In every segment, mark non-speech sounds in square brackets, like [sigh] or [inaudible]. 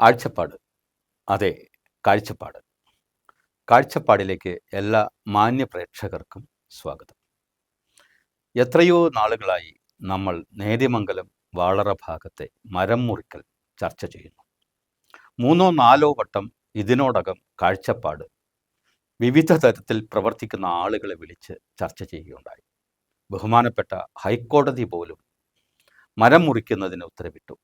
ആഴ്ചപ്പാട് അതെ കാഴ്ചപ്പാട്. കാഴ്ചപ്പാടിലേക്ക് എല്ലാ മാന്യ പ്രേക്ഷകർക്കും സ്വാഗതം. എത്രയോ നാളുകളായി നമ്മൾ നേര്യമംഗലം വാളറ ഭാഗത്തെ മരം മുറിക്കൽ ചർച്ച ചെയ്യുന്നു. മൂന്നോ നാലോ വട്ടം ഇതിനോടകം കാഴ്ചപ്പാട് വിവിധ തരത്തിൽ പ്രവർത്തിക്കുന്ന ആളുകളെ വിളിച്ച് ചർച്ച ചെയ്യുകയുണ്ടായി. ബഹുമാനപ്പെട്ട ഹൈക്കോടതി പോലും മരം മുറിക്കുന്നതിന് ഉത്തരവിട്ടു.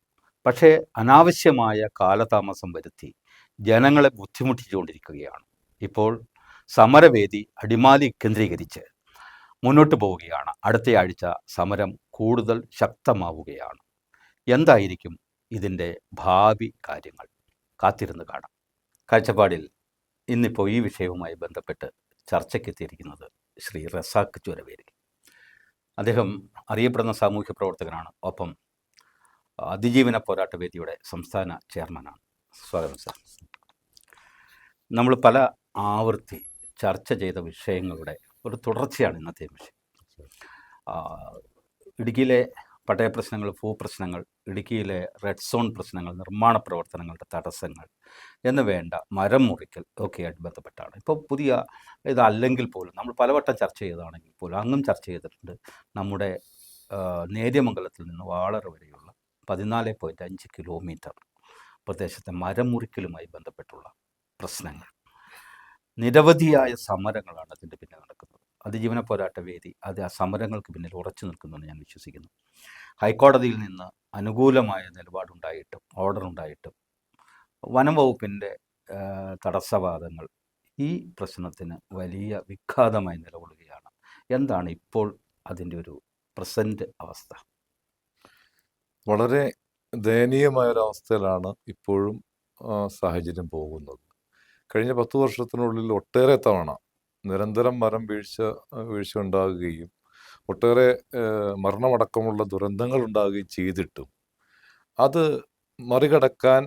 പക്ഷേ അനാവശ്യമായ കാലതാമസം വരുത്തി ജനങ്ങളെ ബുദ്ധിമുട്ടിച്ചുകൊണ്ടിരിക്കുകയാണ്. ഇപ്പോൾ സമരവേദി അടിമാലി കേന്ദ്രീകരിച്ച് മുന്നോട്ട് പോവുകയാണ്. അടുത്തയാഴ്ച സമരം കൂടുതൽ ശക്തമാവുകയാണ്. എന്തായിരിക്കും ഇതിന്റെ ഭാവി കാര്യങ്ങൾ? കാത്തിരുന്ന് കാണാം. കാഴ്ചപ്പാടിൽ ഇന്നിപ്പോൾ ഈ വിഷയവുമായി ബന്ധപ്പെട്ട് ചർച്ചയ്ക്കെത്തിയിരിക്കുന്നത് ശ്രീ റസാഖ് ചുരവേരി. അദ്ദേഹം അറിയപ്പെടുന്ന സാമൂഹ്യ പ്രവർത്തകനാണ്. ഒപ്പം അതിജീവന പോരാട്ട വേദിയുടെ സംസ്ഥാന ചെയർമാനാണ്. സ്വാഗതം സാർ. നമ്മൾ പല ആവർത്തി ചർച്ച ചെയ്ത വിഷയങ്ങളുടെ ഒരു തുടർച്ചയാണ് ഇന്നത്തെ വിഷയം. ഇടുക്കിയിലെ പട്ടയ പ്രശ്നങ്ങൾ ഭൂപ്രശ്നങ്ങൾ ഇടുക്കിയിലെ റെഡ് സോൺ പ്രശ്നങ്ങൾ നിർമ്മാണ പ്രവർത്തനങ്ങളുടെ തടസ്സങ്ങൾ എന്ന് വേണ്ട മരം മുറിക്കൽ ഒക്കെയായിട്ട് ബന്ധപ്പെട്ടാണ്. ഇപ്പോൾ പുതിയ ഇതല്ലെങ്കിൽ പോലും നമ്മൾ പലവട്ടം ചർച്ച ചെയ്തതാണെങ്കിൽ പോലും അങ്ങും ചർച്ച ചെയ്തിട്ടുണ്ട് നമ്മുടെ നേര്യമംഗലത്തിൽ നിന്ന് വാളറ വരെയുള്ള പതിനാല് പോയിന്റ് അഞ്ച് കിലോമീറ്റർ പ്രദേശത്തെ മരം മുറിക്കലുമായി ബന്ധപ്പെട്ടുള്ള പ്രശ്നങ്ങൾ. നിരവധിയായ സമരങ്ങളാണ് അതിന്റെ പിന്നിൽ നടക്കുന്നത്. അതിജീവന പോരാട്ട വേദി അത് ആ സമരങ്ങൾക്ക് പിന്നിൽ ഉറച്ചു നിൽക്കുന്നുവെന്ന് ഞാൻ വിശ്വസിക്കുന്നു. ഹൈക്കോടതിയിൽ നിന്ന് അനുകൂലമായ നിലപാടുണ്ടായിട്ടും ഓർഡർ ഉണ്ടായിട്ടും വനം വകുപ്പിന്റെ തടസ്സവാദങ്ങൾ ഈ പ്രശ്നത്തിന് വലിയ വിഘാതമായി നിലകൊള്ളുകയാണ്. എന്താണ് ഇപ്പോൾ അതിന്റെ ഒരു പ്രസന്റ് അവസ്ഥ? വളരെ ദയനീയമായ ഒരവസ്ഥയിലാണ് ഇപ്പോഴും സാഹചര്യം പോകുന്നത്. കഴിഞ്ഞ പത്ത് വർഷത്തിനുള്ളിൽ ഒട്ടേറെ തവണ നിരന്തരം മരം വീഴ്ച വീഴ്ച ഉണ്ടാകുകയും ഒട്ടേറെ മരണമടക്കമുള്ള ദുരന്തങ്ങൾ ഉണ്ടാകുകയും ചെയ്തിട്ടും അത് മറികടക്കാൻ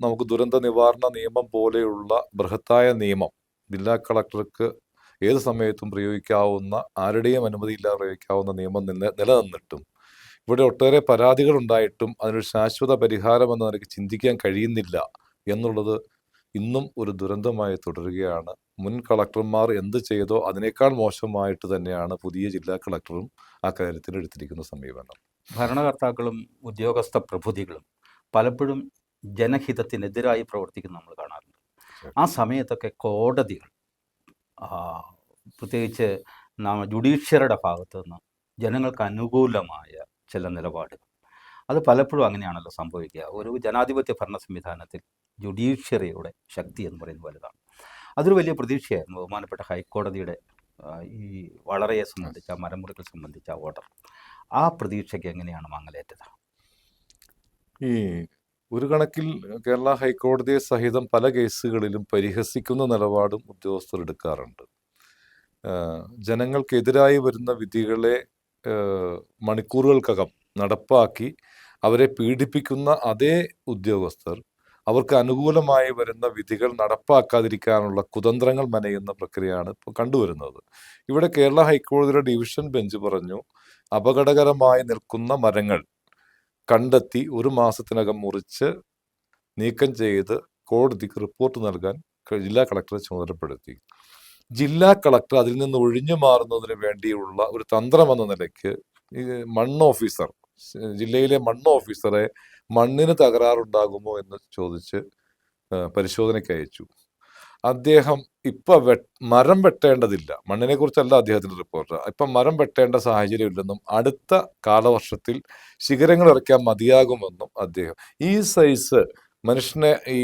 നമുക്ക് ദുരന്ത നിവാരണ നിയമം പോലെയുള്ള ബൃഹത്തായ നിയമം ജില്ലാ കളക്ടർക്ക് ഏത് സമയത്തും പ്രയോഗിക്കാവുന്ന ആരുടെയും അനുമതിയില്ലാതെ പ്രയോഗിക്കാവുന്ന നിയമം നില നിലനിന്നിട്ടും ഇവിടെ ഒട്ടേറെ പരാതികൾ ഉണ്ടായിട്ടും അതിനൊരു ശാശ്വത പരിഹാരം എന്ന നിലയ്ക്ക് ചിന്തിക്കാൻ കഴിയുന്നില്ല എന്നുള്ളത് ഇന്നും ഒരു ദുരന്തമായി തുടരുകയാണ്. മുൻ കളക്ടർമാർ എന്ത് ചെയ്തോ അതിനേക്കാൾ മോശമായിട്ട് തന്നെയാണ് പുതിയ ജില്ലാ കളക്ടറും ആ കാര്യത്തിൽ എടുത്തിരിക്കുന്ന സമീപനം. ഭരണകർത്താക്കളും ഉദ്യോഗസ്ഥ പ്രഭുതികളും പലപ്പോഴും ജനഹിതത്തിനെതിരായി പ്രവർത്തിക്കുന്ന നമ്മൾ കാണാറുണ്ട്. ആ സമയത്തൊക്കെ കോടതികൾ പ്രത്യേകിച്ച് നാം ജുഡീഷ്യറിയുടെ ഭാഗത്തു നിന്ന് ജനങ്ങൾക്ക് അനുകൂലമായ ചില നിലപാടുകൾ. അത് പലപ്പോഴും അങ്ങനെയാണല്ലോ സംഭവിക്കുക. ഒരു ജനാധിപത്യ ഭരണ സംവിധാനത്തിൽ ജുഡീഷ്യറിയുടെ ശക്തി എന്ന് പറയുന്നത് വലുതാണ്. അതൊരു വലിയ പ്രതീക്ഷയായിരുന്നു. ബഹുമാനപ്പെട്ട ഹൈക്കോടതിയുടെ ഈ വളരെയെ സംബന്ധിച്ച മരമുറികൾ സംബന്ധിച്ച ഓർഡർ. ആ പ്രതീക്ഷയ്ക്ക് എങ്ങനെയാണ് മങ്ങലേറ്റത്? ഈ ഒരു കണക്കിൽ കേരള ഹൈക്കോടതിയെ സഹിതം പല കേസുകളിലും പരിഹസിക്കുന്ന നിലപാടും ഉദ്യോഗസ്ഥർ എടുക്കാറുണ്ട്. ജനങ്ങൾക്കെതിരായി വരുന്ന വിധികളെ മണിക്കൂറുകൾക്കകം നടപ്പാക്കി അവരെ പീഡിപ്പിക്കുന്ന അതേ ഉദ്യോഗസ്ഥർ അവർക്ക് അനുകൂലമായി വരുന്ന വിധികൾ നടപ്പാക്കാതിരിക്കാനുള്ള കുതന്ത്രങ്ങൾ മെനയുന്ന പ്രക്രിയയാണ് ഇപ്പോൾ കണ്ടുവരുന്നത്. ഇവിടെ കേരള ഹൈക്കോടതിയുടെ ഡിവിഷൻ ബെഞ്ച് പറഞ്ഞു അപകടകരമായി നിൽക്കുന്ന മരങ്ങൾ കണ്ടെത്തി ഒരു മാസത്തിനകം മുറിച്ച് നീക്കം ചെയ്ത് കോടതിക്ക് റിപ്പോർട്ട് നൽകാൻ ജില്ലാ കളക്ടറെ ചുമതലപ്പെടുത്തി. ജില്ലാ കളക്ടർ അതിൽ നിന്ന് ഒഴിഞ്ഞു മാറുന്നതിന് വേണ്ടിയുള്ള ഒരു തന്ത്രം എന്ന നിലയ്ക്ക് ഈ മണ്ണ് ഓഫീസർ ജില്ലയിലെ മണ്ണ് ഓഫീസറെ മണ്ണിന് തകരാറുണ്ടാകുമോ എന്ന് ചോദിച്ച് പരിശോധനയ്ക്ക് അയച്ചു. അദ്ദേഹം ഇപ്പം വെ മരം വെട്ടേണ്ടതില്ല. മണ്ണിനെ കുറിച്ചല്ല അദ്ദേഹത്തിന്റെ റിപ്പോർട്ട്. ഇപ്പം മരം വെട്ടേണ്ട സാഹചര്യം ഇല്ലെന്നും അടുത്ത കാലവർഷത്തിൽ ശിഖരങ്ങൾ ഇറക്കാൻ മതിയാകുമെന്നും അദ്ദേഹം. ഈ സൈസ് മനുഷ്യനെ ഈ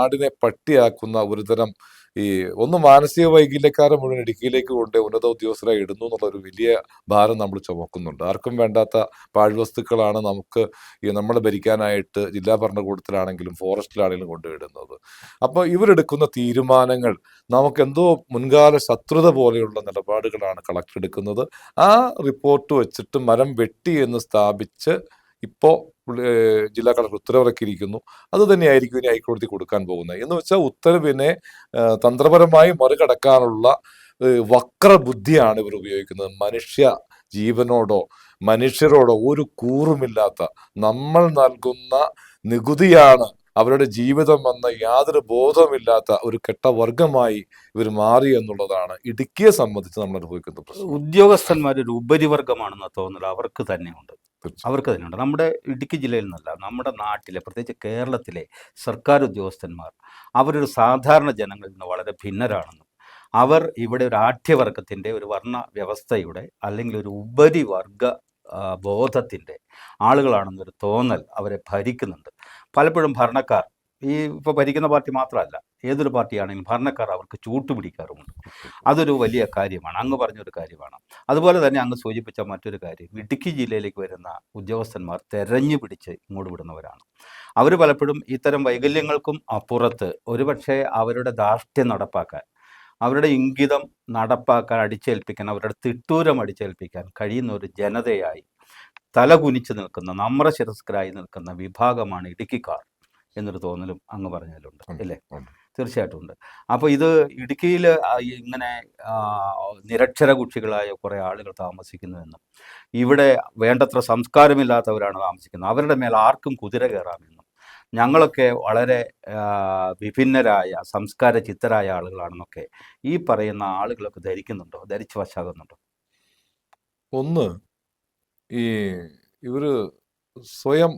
ആടിനെ പട്ടിയാക്കുന്ന ഒരുതരം ഈ ഒന്ന് മാനസിക വൈകല്യക്കാരെ മുഴുവൻ ഇടുക്കിയിലേക്ക് കൊണ്ട് ഉന്നത ഉദ്യോഗസ്ഥരെ ഇടുന്നു എന്നുള്ളൊരു വലിയ ഭാരം നമ്മൾ ചുമക്കുന്നുണ്ട്. ആർക്കും വേണ്ടാത്ത പാഴ്വസ്തുക്കളാണ് നമുക്ക് ഈ നമ്മൾ ഭരിക്കാനായിട്ട് ജില്ലാ ഭരണകൂടത്തിലാണെങ്കിലും ഫോറസ്റ്റിലാണെങ്കിലും കൊണ്ടുവിടുന്നത് അപ്പോൾ ഇവരെടുക്കുന്ന തീരുമാനങ്ങൾ നമുക്ക് എന്തോ മുൻകാല ശത്രുത പോലെയുള്ള നിലപാടുകളാണ് കളക്ടർ എടുക്കുന്നത്. ആ റിപ്പോർട്ട് വെച്ചിട്ട് മരം വെട്ടി എന്ന് സ്ഥാപിച്ച് ഇപ്പോൾ ജില്ലാ കളക്ടർ ഉത്തരവിറക്കിയിരിക്കുന്നു. അത് തന്നെയായിരിക്കും ഇനി ഹൈക്കോടതി കൊടുക്കാൻ പോകുന്നത്. എന്ന് വെച്ചാൽ ഉത്തരവിനെ തന്ത്രപരമായി മറികടക്കാനുള്ള വക്രബുദ്ധിയാണ് ഇവർ ഉപയോഗിക്കുന്നത്. മനുഷ്യ ജീവനോടോ മനുഷ്യരോടോ ഒരു കൂറുമില്ലാത്ത നമ്മൾ നൽകുന്ന നികുതിയാണ് അവരുടെ ജീവിതം വന്ന യാതൊരു ബോധവുമില്ലാത്ത ഒരു കെട്ട വർഗമായി ഇവർ മാറി എന്നുള്ളതാണ് ഇടുക്കിയെ സംബന്ധിച്ച് നമ്മൾ അനുഭവിക്കുന്നത് ഒരു ഉപരിവർഗമാണെന്ന തോന്നൽ അവർക്ക് തന്നെയുണ്ട്. അവർക്ക് തന്നെയുണ്ട് നമ്മുടെ ഇടുക്കി ജില്ലയിൽ നിന്നല്ല നമ്മുടെ നാട്ടിലെ പ്രത്യേകിച്ച് കേരളത്തിലെ സർക്കാർ ഉദ്യോഗസ്ഥന്മാർ അവരൊരു സാധാരണ ജനങ്ങളിൽ നിന്ന് വളരെ ഭിന്നരാണെന്നും അവർ ഇവിടെ ഒരു ആഠ്യവർഗത്തിന്റെ ഒരു വർണ വ്യവസ്ഥയുടെ അല്ലെങ്കിൽ ഒരു ഉപരിവർഗ ബോധത്തിന്റെ ആളുകളാണെന്നൊരു തോന്നൽ അവരെ ഭരിക്കുന്നുണ്ട്. പലപ്പോഴും ഭരണക്കാർ ഈ ഇപ്പോൾ ഭരിക്കുന്ന പാർട്ടി മാത്രമല്ല ഏതൊരു പാർട്ടിയാണെങ്കിലും ഭരണക്കാർ അവർക്ക് ചൂട്ടുപിടിക്കാറുമുണ്ട് അതൊരു വലിയ കാര്യമാണ്. അങ്ങ് പറഞ്ഞൊരു കാര്യമാണ്. അതുപോലെ തന്നെ അങ്ങ് സൂചിപ്പിച്ച മറ്റൊരു കാര്യം ഇടുക്കി ജില്ലയിലേക്ക് വരുന്ന ഉദ്യോഗസ്ഥന്മാർ തെരഞ്ഞു പിടിച്ച് ഇങ്ങോട്ട് വിടുന്നവരാണ്. അവർ പലപ്പോഴും ഇത്തരം വൈകല്യങ്ങൾക്കും അപ്പുറത്ത് ഒരുപക്ഷെ അവരുടെ ധാർഷ്ട്യം നടപ്പാക്കാൻ അവരുടെ ഇംഗിതം നടപ്പാക്കാൻ അടിച്ചേൽപ്പിക്കാൻ അവരുടെ തിട്ടൂരം അടിച്ചേൽപ്പിക്കാൻ കഴിയുന്ന ഒരു ജനതയായി തലകുനിച്ച് നിൽക്കുന്ന നമ്രശിരസ്കരായി നിൽക്കുന്ന വിഭാഗമാണ് ഇടുക്കിക്കാർ. എന്നൊരു തോന്നലും അങ്ങ് പറഞ്ഞാലുണ്ട് അല്ലേ. തീർച്ചയായിട്ടും ഉണ്ട്. അപ്പോൾ ഇത് ഇടുക്കിയിൽ ഇങ്ങനെ നിരക്ഷര കുക്ഷികളായ കുറേ ആളുകൾ താമസിക്കുന്നുവെന്നും ഇവിടെ വേണ്ടത്ര സംസ്കാരമില്ലാത്തവരാണ് താമസിക്കുന്നത്. അവരുടെ മേൽ ആർക്കും കുതിര കയറാമെന്നും ഞങ്ങളൊക്കെ വളരെ വിഭിന്നരായ സംസ്കാര ചിത്തരായ ആളുകളാണെന്നൊക്കെ ഈ പറയുന്ന ആളുകളൊക്കെ ധരിക്കുന്നുണ്ടോ? ധരിച്ചു വശാകുന്നുണ്ടോ? ഒന്ന് ഈ ഇവർ സ്വയം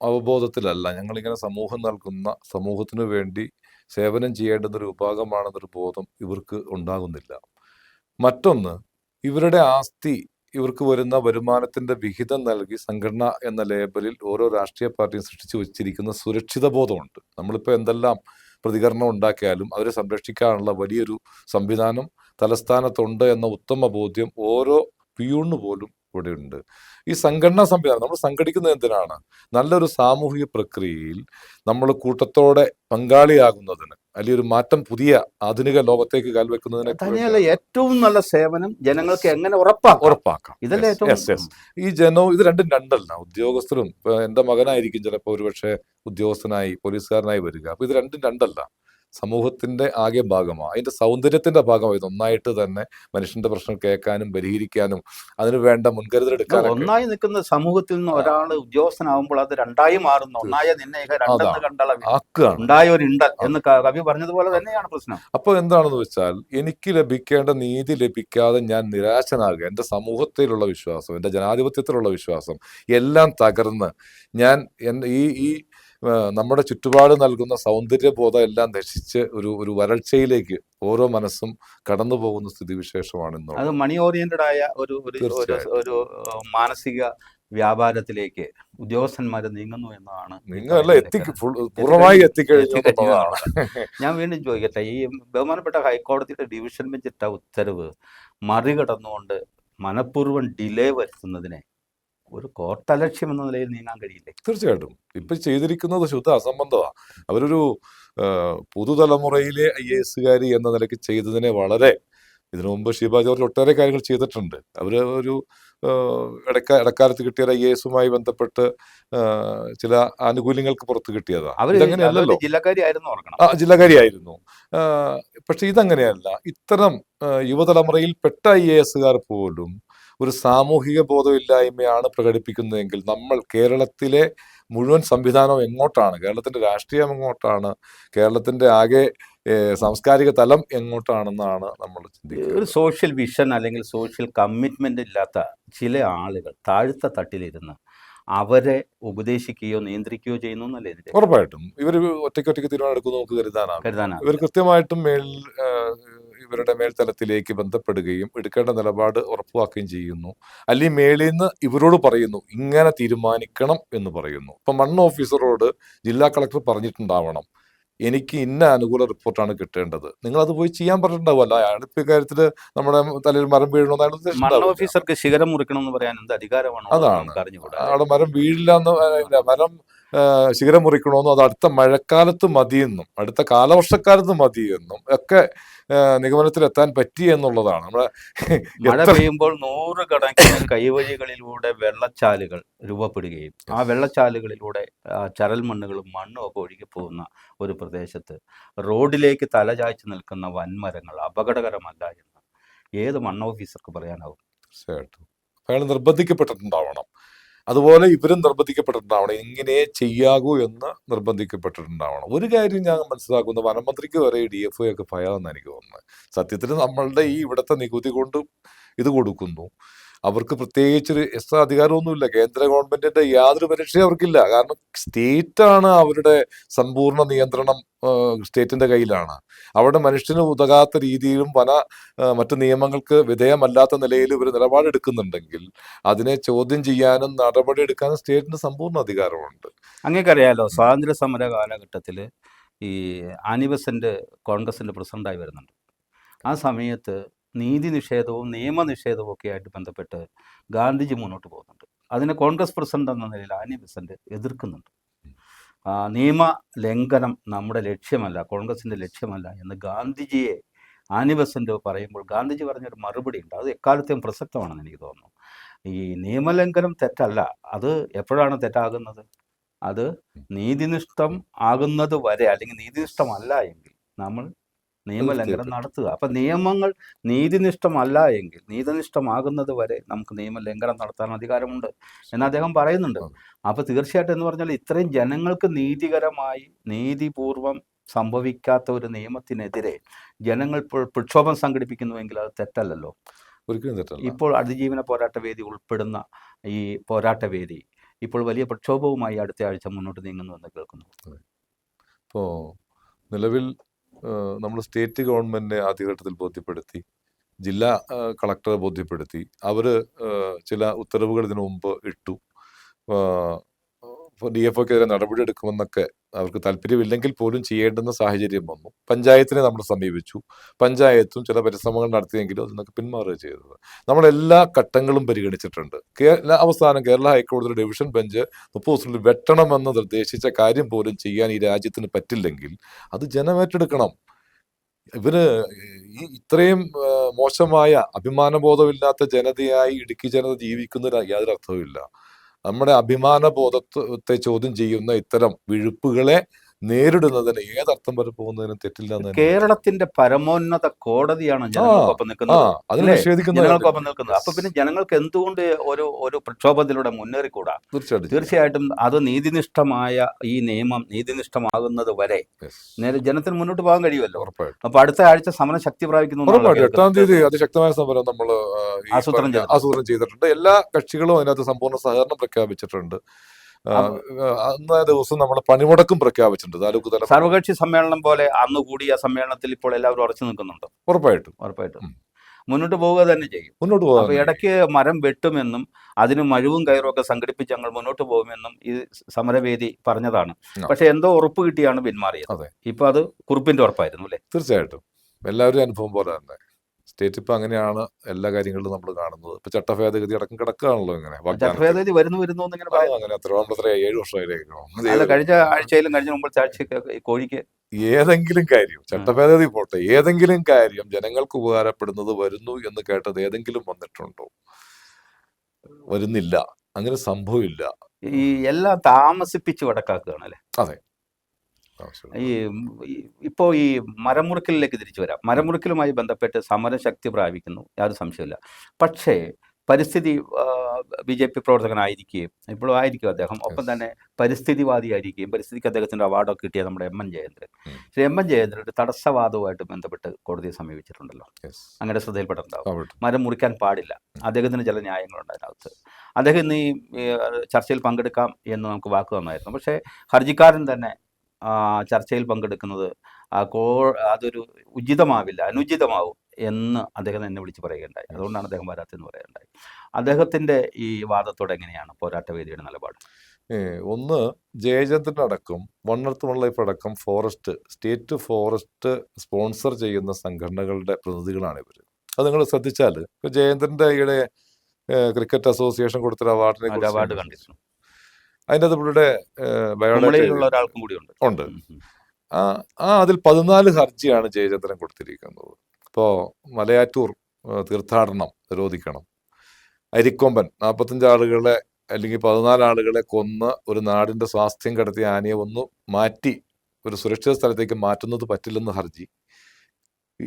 അവബോധത്തിലല്ല. ഞങ്ങളിങ്ങനെ സമൂഹം നൽകുന്ന സമൂഹത്തിനു വേണ്ടി സേവനം ചെയ്യേണ്ടതൊരു വിഭാഗമാണെന്നൊരു ബോധം ഇവർക്ക് ഉണ്ടാകുന്നില്ല. മറ്റൊന്ന് ഇവരുടെ ആസ്തി ഇവർക്ക് വരുന്ന വരുമാനത്തിന്റെ വിഹിതം നൽകി സംഘടന എന്ന ലേബലിൽ ഓരോ രാഷ്ട്രീയ പാർട്ടിയും സൃഷ്ടിച്ചു വെച്ചിരിക്കുന്ന സുരക്ഷിത ബോധമുണ്ട്. നമ്മളിപ്പോൾ എന്തെല്ലാം പ്രതികരണം ഉണ്ടാക്കിയാലും അവരെ സംരക്ഷിക്കാനുള്ള വലിയൊരു സംവിധാനം തലസ്ഥാനത്തുണ്ട് എന്ന ഉത്തമ ബോധ്യം ഓരോ പിയൂണിന് പോലും ഇവിടെയുണ്ട് ഈ സംഘടനാ സംവിധാനം നമ്മൾ സംഘടിക്കുന്നത് എന്തിനാണ്? നല്ലൊരു സാമൂഹിക പ്രക്രിയയിൽ നമ്മൾ കൂട്ടത്തോടെ പങ്കാളിയാകുന്നതിന് അല്ലെങ്കിൽ ഒരു മാറ്റം പുതിയ ആധുനിക ലോകത്തേക്ക് കാൽവെക്കുന്നതിനെ തന്നെയല്ല ഏറ്റവും നല്ല സേവനം ജനങ്ങൾക്ക് എങ്ങനെ ഉറപ്പാക്കാം? ഉറപ്പാക്കാം. ഇതല്ലേ ഏറ്റവും. ഈ ജനവും ഇത് രണ്ടും രണ്ടല്ല. ഉദ്യോഗസ്ഥരും എന്റെ മകനായിരിക്കും ചിലപ്പോൾ ഒരുപക്ഷെ ഉദ്യോഗസ്ഥനായി പോലീസുകാരനായി വരിക. അപ്പൊ ഇത് രണ്ടും രണ്ടല്ല. സമൂഹത്തിന്റെ ആകെ ഭാഗമാണ് അതിന്റെ സൗന്ദര്യത്തിന്റെ ഭാഗമാണ് ഇത് ഒന്നായിട്ട് തന്നെ മനുഷ്യന്റെ പ്രശ്നം കേൾക്കാനും പരിഹരിക്കാനും അതിന് വേണ്ട മുൻകരുതൽ എടുക്കാനൊക്കെ. ഒന്നായി നിൽക്കുന്ന സമൂഹത്തിൽ നിന്ന് ഒരാൾ ഉദ്യോഗസ്ഥനാകുമ്പോൾ അത് രണ്ടായി മാറുന്നു. ഒന്നായ നിന്നെ ഉണ്ടായ ഒരു ഇണ്ട എന്ന് കവി പറഞ്ഞതുപോലെ തന്നെയാണ് പ്രശ്നം. അപ്പോൾ എന്താണെന്ന് വെച്ചാൽ എനിക്ക് ലഭിക്കേണ്ട നീതി ലഭിക്കാതെ ഞാൻ നിരാശനാകുക. എന്റെ സമൂഹത്തിലുള്ള വിശ്വാസം എന്റെ ജനാധിപത്യത്തിലുള്ള വിശ്വാസം എല്ലാം തകർന്ന് ഞാൻ ഈ ഈ നമ്മുടെ ചുറ്റുപാട് നൽകുന്ന സൗന്ദര്യബോധം എല്ലാം നശിച്ച് ഒരു ഒരു വരൾച്ചയിലേക്ക് ഓരോ മനസ്സും കടന്നു പോകുന്ന സ്ഥിതിവിശേഷമാണ് അത് മണി ഓറിയന്റഡ് ആയ ഒരു ഒരു മാനസിക വ്യാപാരത്തിലേക്ക് ഉദ്യോഗസ്ഥന്മാർ നീങ്ങുന്നു എന്നതാണ് എത്തിക്ക് പൂർണമായി എത്തിക്കഴിഞ്ഞു എത്തിക്കഴിഞ്ഞു ഞാൻ വീണ്ടും ചോദിക്കട്ടെ ഈ ബഹുമാനപ്പെട്ട ഹൈക്കോടതിയുടെ ഡിവിഷൻ ബെഞ്ചിട്ട ഉത്തരവ് മറികടന്നുകൊണ്ട് മനഃപൂർവം ഡിലേ വരുത്തുന്നതിനെ ഒരു കോർട്ടലക്ഷ്യം എന്ന നിലയിൽ നീങ്ങാൻ കഴിയില്ലേ? തീർച്ചയായിട്ടും. ഇപ്പൊ ചെയ്തിരിക്കുന്നത് ശുദ്ധ അസംബന്ധമാണ് അവരൊരു പുതുതലമുറയിലെ ഐ എ എസുകാരി എന്ന നിലയ്ക്ക് ചെയ്തതിനെ വളരെ ഇതിനു മുമ്പ് ഷീബ ജോർജ് ഒട്ടേറെ കാര്യങ്ങൾ ചെയ്തിട്ടുണ്ട്. അവർ ഒരു ഇടക്ക ഇടക്കാലത്ത് കിട്ടിയ ഐ എ എസുമായി ബന്ധപ്പെട്ട് ചില ആനുകൂല്യങ്ങൾക്ക് പുറത്ത് കിട്ടിയതാണ് ജില്ലക്കാരിയായിരുന്നു ആ പക്ഷെ ഇതങ്ങനെയല്ല. ഇത്തരം യുവതലമുറയിൽ പെട്ട ഐ എ എസുകാർ പോലും ഒരു സാമൂഹിക ബോധമില്ലായ്മയാണ് പ്രകടിപ്പിക്കുന്നതെങ്കിൽ നമ്മൾ കേരളത്തിലെ മുഴുവൻ സംവിധാനവും എങ്ങോട്ടാണ്? കേരളത്തിന്റെ രാഷ്ട്രീയം എങ്ങോട്ടാണ്? കേരളത്തിന്റെ ആകെ സാംസ്കാരിക തലം എങ്ങോട്ടാണെന്നാണ് നമ്മൾ ചിന്തിക്കുന്നത് ഒരു സോഷ്യൽ വിഷൻ അല്ലെങ്കിൽ സോഷ്യൽ കമ്മിറ്റ്മെന്റ് ഇല്ലാത്ത ചില ആളുകൾ താഴ്ത്ത തട്ടിലിരുന്ന് അവരെ ഉപദേശിക്കുകയോ നിയന്ത്രിക്കുകയോ ചെയ്യുന്നു എന്നല്ലേ ഇതിന്റെ ഉറപ്പായിട്ടും. ഇവർ ഒറ്റയ്ക്ക് ഒറ്റയ്ക്ക് തീരുമാനം എടുക്കുന്നു നമുക്ക് കരുതാനാണ് കരുതാനാണ് ഇവർ കൃത്യമായിട്ടും മേൽ ഇവരുടെ മേൽത്തലത്തിലേക്ക് ബന്ധപ്പെടുകയും എടുക്കേണ്ട നിലപാട് ഉറപ്പാക്കുകയും ചെയ്യുന്നു. അല്ലെങ്കിൽ മേളിൽ നിന്ന് ഇവരോട് പറയുന്നു ഇങ്ങനെ തീരുമാനിക്കണം എന്ന് പറയുന്നു. ഇപ്പം മണ്ണ് ഓഫീസറോട് ജില്ലാ കളക്ടർ പറഞ്ഞിട്ടുണ്ടാവണം എനിക്ക് ഇന്ന അനുകൂല റിപ്പോർട്ടാണ് കിട്ടേണ്ടത്. നിങ്ങൾ അത് പോയി ചെയ്യാൻ പറഞ്ഞിട്ടുണ്ടാവുമല്ലോ. അയാൾ ഇപ്പൊ ഇക്കാര്യത്തിൽ നമ്മുടെ തലയിൽ മരം വീഴണമെന്ന് അയാൾ ഓഫീസർക്ക് ശിഖരം മുറിക്കണം എന്ന് പറയാൻ എന്ത് അധികാരമാണ് അതാണ്. അവിടെ മരം വീഴില്ല എന്ന് മരം ശിഖരം മുറിക്കണമെന്നും അത് അടുത്ത മഴക്കാലത്ത് മതിയെന്നും അടുത്ത കാലവർഷക്കാലത്ത് മതിയെന്നും ഒക്കെ നിഗമനത്തിലെത്താൻ പറ്റി എന്നുള്ളതാണ്. നമ്മൾ മഴ പെയ്യുമ്പോൾ പെയ്യുമ്പോൾ നൂറുകണക്കിന് കൈവഴികളിലൂടെ വെള്ളച്ചാലുകൾ രൂപപ്പെടുകയും ആ വെള്ളച്ചാലുകളിലൂടെ ചരൽ മണ്ണുകളും മണ്ണും ഒക്കെ ഒഴുകി പോകുന്ന ഒരു പ്രദേശത്ത് റോഡിലേക്ക് തലചായ്ച്ചു നിൽക്കുന്ന വൻമരങ്ങൾ അപകടകരമല്ല എന്ന് ഏത് മണ്ണ് ഓഫീസർക്ക് പറയാനാവും? തീർച്ചയായിട്ടും. അയാൾ നിർബന്ധിക്കപ്പെട്ടിട്ടുണ്ടാവണം. അതുപോലെ ഇവരും നിർബന്ധിക്കപ്പെട്ടിട്ടുണ്ടാവണം. ഇങ്ങനെ ചെയ്യാകൂ എന്ന് നിർബന്ധിക്കപ്പെട്ടിട്ടുണ്ടാവണം. ഒരു കാര്യം ഞാൻ മനസ്സിലാക്കുന്നു. വനമന്ത്രിക്ക് വരെ ഡി എഫ് ഒക്കെ ഭയമെന്ന് എനിക്ക് തോന്നുന്നത്. സത്യത്തിൽ നമ്മളുടെ ഈ ഇവിടുത്തെ നികുതി കൊണ്ട് ഇത് കൊടുക്കുന്നു. അവർക്ക് പ്രത്യേകിച്ചൊരു എക്സ്ട്രാ അധികാരമൊന്നുമില്ല. കേന്ദ്ര ഗവൺമെന്റിന്റെ യാതൊരു പരീക്ഷയും അവർക്കില്ല. കാരണം സ്റ്റേറ്റ് ആണ് അവരുടെ സമ്പൂർണ നിയന്ത്രണം സ്റ്റേറ്റിന്റെ കയ്യിലാണ്. അവിടെ മനുഷ്യന് ഉതകാത്ത രീതിയിലും പല മറ്റു നിയമങ്ങൾക്ക് വിധേയമല്ലാത്ത നിലയിൽ ഇവർ നിലപാടെടുക്കുന്നുണ്ടെങ്കിൽ അതിനെ ചോദ്യം ചെയ്യാനും നടപടി എടുക്കാനും സ്റ്റേറ്റിന് സമ്പൂർണ അധികാരമുണ്ട്. അങ്ങേക്കറിയാലോ സ്വാതന്ത്ര്യ സമര കാലഘട്ടത്തിൽ ഈ ആനി ബസന്റ് കോൺഗ്രസിന്റെ പ്രസിഡന്റായി വരുന്നുണ്ട്. ആ സമയത്ത് നീതി നിഷേധവും നിയമനിഷേധവും ഒക്കെ ആയിട്ട് ബന്ധപ്പെട്ട് ഗാന്ധിജി മുന്നോട്ട് പോകുന്നുണ്ട്. അതിനെ കോൺഗ്രസ് പ്രസിഡന്റ് എന്ന നിലയിൽ ആനി ബസന്റ് എതിർക്കുന്നുണ്ട്. നിയമ ലംഘനം നമ്മുടെ ലക്ഷ്യമല്ല കോൺഗ്രസിന്റെ ലക്ഷ്യമല്ല എന്ന് ഗാന്ധിജിയെ ആനി ബസന്റ് പറയുമ്പോൾ ഗാന്ധിജി പറഞ്ഞൊരു മറുപടി ഉണ്ട്. അത് എക്കാലത്തെയും പ്രസക്തമാണെന്ന് എനിക്ക് തോന്നുന്നു. ഈ നിയമലംഘനം തെറ്റല്ല. അത് എപ്പോഴാണ് തെറ്റാകുന്നത്? അത് നീതിനിഷ്ഠം ആകുന്നത് വരെ അല്ലെങ്കിൽ നീതിനിഷ്ഠമല്ല എങ്കിൽ നമ്മൾ നിയമലംഘനം. നടത്തുക. അപ്പൊ നിയമങ്ങൾ നീതിനിഷ്ഠമല്ല എങ്കിൽ നീതിനിഷ്ഠമാകുന്നത് വരെ നമുക്ക് നിയമലംഘനം നടത്താൻ അധികാരമുണ്ട് എന്ന് അദ്ദേഹം പറയുന്നുണ്ട്. അപ്പൊ തീർച്ചയായിട്ടും എന്ന് പറഞ്ഞാൽ ഇത്രയും ജനങ്ങൾക്ക് നീതികരമായി നീതിപൂർവം സംഭവിക്കാത്ത ഒരു നിയമത്തിനെതിരെ ജനങ്ങൾ ഇപ്പോൾ പ്രക്ഷോഭം സംഘടിപ്പിക്കുന്നുവെങ്കിൽ അത് തെറ്റല്ലല്ലോ. ഒരിക്കലും തെറ്റല്ല. ഇപ്പോൾ അതിജീവന പോരാട്ട വേദി ഉൾപ്പെടുന്ന ഈ പോരാട്ട വേദി ഇപ്പോൾ വലിയ പ്രക്ഷോഭവുമായി അടുത്ത ആഴ്ച മുന്നോട്ട് നീങ്ങുന്നു എന്ന് കേൾക്കുന്നു ഇപ്പോൾ നിലവിൽ നമ്മൾ സ്റ്റേറ്റ് ഗവൺമെന്റിനെ ആദ്യഘട്ടത്തിൽ ബോധ്യപ്പെടുത്തി ജില്ലാ കളക്ടറെ ബോധ്യപ്പെടുത്തി. അവർ ചില ഉത്തരവുകൾ ഇതിനു മുമ്പ് ഇട്ടു. ഡി എഫ് ഒക്കെതിരെ നടപടി എടുക്കുമെന്നൊക്കെ അവർക്ക് താല്പര്യമില്ലെങ്കിൽ പോലും ചെയ്യേണ്ടുന്ന സാഹചര്യം വന്നു. പഞ്ചായത്തിനെ നമ്മൾ സമീപിച്ചു. പഞ്ചായത്തും ചില പരിശ്രമങ്ങൾ നടത്തിയെങ്കിലും അതിൽ നിന്നൊക്കെ പിന്മാറുക ചെയ്തത്. നമ്മൾ എല്ലാ ഘട്ടങ്ങളും പരിഗണിച്ചിട്ടുണ്ട്. കേരള അവസാനം കേരള ഹൈക്കോടതിയുടെ ഡിവിഷൻ ബെഞ്ച് മുപ്പത് ദിവസത്തിൽ വെട്ടണമെന്ന് നിർദ്ദേശിച്ച കാര്യം പോലും ചെയ്യാൻ ഈ രാജ്യത്തിന് പറ്റില്ലെങ്കിൽ അത് ജനമേറ്റെടുക്കണം ഇവർ ഈ ഇത്രയും മോശമായ അഭിമാനബോധമില്ലാത്ത ജനതയായി ഇടുക്കി ജനത ജീവിക്കുന്നതിന് യാതൊരു അർത്ഥവുമില്ല നമ്മുടെ അഭിമാനബോധത്തെ ചോദ്യം ചെയ്യുന്ന ഇത്തരം വിഴുപ്പുകളെ നേരിടുന്നതിന് ഏതർത്ഥം വരെ പോകുന്നതിനും തെറ്റില്ല കേരളത്തിന്റെ പരമോന്നത കോടതിയാണ് ജനങ്ങൾക്കൊപ്പം നിൽക്കുന്നത്. അപ്പൊ പിന്നെ ജനങ്ങൾക്ക് എന്തുകൊണ്ട് ഒരു ഒരു പ്രക്ഷോഭത്തിലൂടെ മുന്നേറിക്കൂടാ? തീർച്ചയായിട്ടും. തീർച്ചയായിട്ടും അത് നീതിനിഷ്ഠമായ ഈ നിയമം നീതിനിഷ്ഠമാകുന്നത് വരെ നേരെ ജനത്തിന് മുന്നോട്ട് പോകാൻ കഴിയുമല്ലോ. അപ്പൊ അടുത്ത ആഴ്ച സമരം ശക്തി പ്രാപിക്കുന്നു എട്ടാം തീയതി അതിശക്തമായ സമരം നമ്മൾ ആസൂത്രണം ചെയ്തിട്ടുണ്ട്. എല്ലാ കക്ഷികളും അതിനകത്ത് സമ്പൂർണ സഹകരണം പ്രഖ്യാപിച്ചിട്ടുണ്ട്. അന്നേ ദിവസം നമ്മൾ പണിമുടക്കും പ്രഖ്യാപിച്ചിട്ടുണ്ട്. താലൂക്ക് തല സർവകക്ഷി സമ്മേളനം പോലെ അന്ന് കൂടിയ സമ്മേളനത്തിൽ ഇപ്പോൾ എല്ലാവരും ഉറച്ചു നിൽക്കുന്നുണ്ട്. ഉറപ്പായിട്ടും. ഉറപ്പായിട്ടും. മുന്നോട്ട് പോവുക തന്നെ ചെയ്യും. മുന്നോട്ട് അപ്പൊ പോകാൻ ഇടയ്ക്ക് മരം വെട്ടുമെന്നും അതിന് മഴുവും കയറും ഒക്കെ സംഘടിപ്പിച്ച് ഞങ്ങൾ മുന്നോട്ട് പോകുമെന്നും ഈ സമരവേദി പറഞ്ഞതാണ്. പക്ഷെ എന്തോ ഉറപ്പ് കിട്ടിയാണ് പിന്മാറിയത്. ഇപ്പൊ അത് കുറിപ്പിന്റെ ഉറപ്പായിരുന്നു അല്ലേ? തീർച്ചയായിട്ടും. എല്ലാവരും അനുഭവം പോലെ തന്നെ. സ്റ്റേറ്റ് ഇപ്പൊ അങ്ങനെയാണ് എല്ലാ കാര്യങ്ങളിലും നമ്മൾ കാണുന്നത്. ഇപ്പൊ ചട്ടഭേദഗതി അടക്കം കിടക്കുകയാണല്ലോ ഇങ്ങനെ. ചട്ടഭേദഗതി വരുന്നു അങ്ങനെ ഏഴ് വർഷമായില്ലേക്കോ അല്ല കഴിഞ്ഞ ആഴ്ചയിലും കഴിഞ്ഞ മുമ്പത്തെ ആഴ്ചയൊക്കെ ഈ കോഴിക്ക് ഏതെങ്കിലും കാര്യം ചട്ടഭേദഗതി പോട്ടെ ഏതെങ്കിലും കാര്യം ജനങ്ങൾക്ക് ഉപകാരപ്പെടുന്നത് വരുന്നു എന്ന് കേട്ടത് ഏതെങ്കിലും വന്നിട്ടുണ്ടോ? വരുന്നില്ല അങ്ങനെ സംഭവമില്ല. ഈ എല്ലാം താമസിപ്പിച്ച് വടക്കാക്കുകയാണല്ലേ? അതെ. ഈ ഇപ്പോൾ ഇപ്പോ ഈ മരമുറിക്കലിലേക്ക് തിരിച്ചു വരാം. മരമുറിക്കലുമായി ബന്ധപ്പെട്ട് സമരം ശക്തി പ്രാപിക്കുന്നു. യാതൊരു സംശയമില്ല പക്ഷേ പരിസ്ഥിതി ബി ജെ പി പ്രവർത്തകനായിരിക്കുകയും ഇപ്പോഴും ആയിരിക്കും അദ്ദേഹം. ഒപ്പം തന്നെ പരിസ്ഥിതിവാദിയായിരിക്കുകയും പരിസ്ഥിതിക്ക് അദ്ദേഹത്തിന്റെ അവാർഡൊക്കെ കിട്ടിയ നമ്മുടെ M. N. Jayendran Shri M. N. Jayendran ഒരു തടസ്സവാദവുമായിട്ട് ബന്ധപ്പെട്ട് കോടതിയെ സമീപിച്ചിട്ടുണ്ടല്ലോ. അങ്ങനെ ശ്രദ്ധയിൽപ്പെട്ടിട്ടുണ്ടാവും. മരം മുറിക്കാൻ പാടില്ല. അദ്ദേഹത്തിന് ചില ന്യായങ്ങളുണ്ട് അതിനകത്ത്. അദ്ദേഹം ഇന്ന് ഈ ചർച്ചയിൽ പങ്കെടുക്കാം എന്ന് നമുക്ക് വാക്ക് തന്നായിരുന്നു. പക്ഷേ ഹർജിക്കാരൻ തന്നെ ചർച്ചയിൽ പങ്കെടുക്കുന്നത് കോ അതൊരു ഉചിതമാവില്ല അനുചിതമാവും എന്ന് അദ്ദേഹം എന്നെ വിളിച്ച് പറയുകയുണ്ടായി. അതുകൊണ്ടാണ് അദ്ദേഹം വരാത്തെന്ന് പറയുകയുണ്ടായി. അദ്ദേഹത്തിന്റെ ഈ വാദത്തോടെ എങ്ങനെയാണ് പോരാട്ടവേദിയുടെ നിലപാട്? ഒന്ന് ജയചന്ദ്രൻ അടക്കം വൺ എർത്ത് വൺ ലൈഫ് അടക്കം ഫോറസ്റ്റ് സ്റ്റേറ്റ് ഫോറസ്റ്റ് സ്പോൺസർ ചെയ്യുന്ന സംഘടനകളുടെ പ്രതിനിധികളാണ് ഇവർ അത് നിങ്ങൾ ശ്രദ്ധിച്ചാൽ ഇപ്പൊ ജയേന്ദ്രന്റെ ഈയിടെ ക്രിക്കറ്റ് അസോസിയേഷൻ കൊടുത്തൊരു അവാർഡിനെ അവാർഡ് കണ്ടിരുന്നു. അതിന്റെ അത് പുള്ളിയുടെ ബയോഡാറ്റ ഒരാൾക്കും കൂടി ഉണ്ട്. ഉണ്ട്. ആ അതിൽ പതിനാല് ഹർജിയാണ് ജയചന്ദ്രൻ കൊടുത്തിരിക്കുന്നത്. ഇപ്പോൾ മലയാറ്റൂർ തീർത്ഥാടനം നിരോധിക്കണം. അരിക്കൊമ്പൻ നാൽപ്പത്തഞ്ച് ആളുകളെ അല്ലെങ്കിൽ പതിനാല് ആളുകളെ കൊന്ന് ഒരു നാടിന്റെ സ്വാസ്ഥ്യം കടത്തിയ ആനയെ ഒന്ന് മാറ്റി ഒരു സുരക്ഷിത സ്ഥലത്തേക്ക് മാറ്റുന്നത് പറ്റില്ലെന്ന ഹർജി.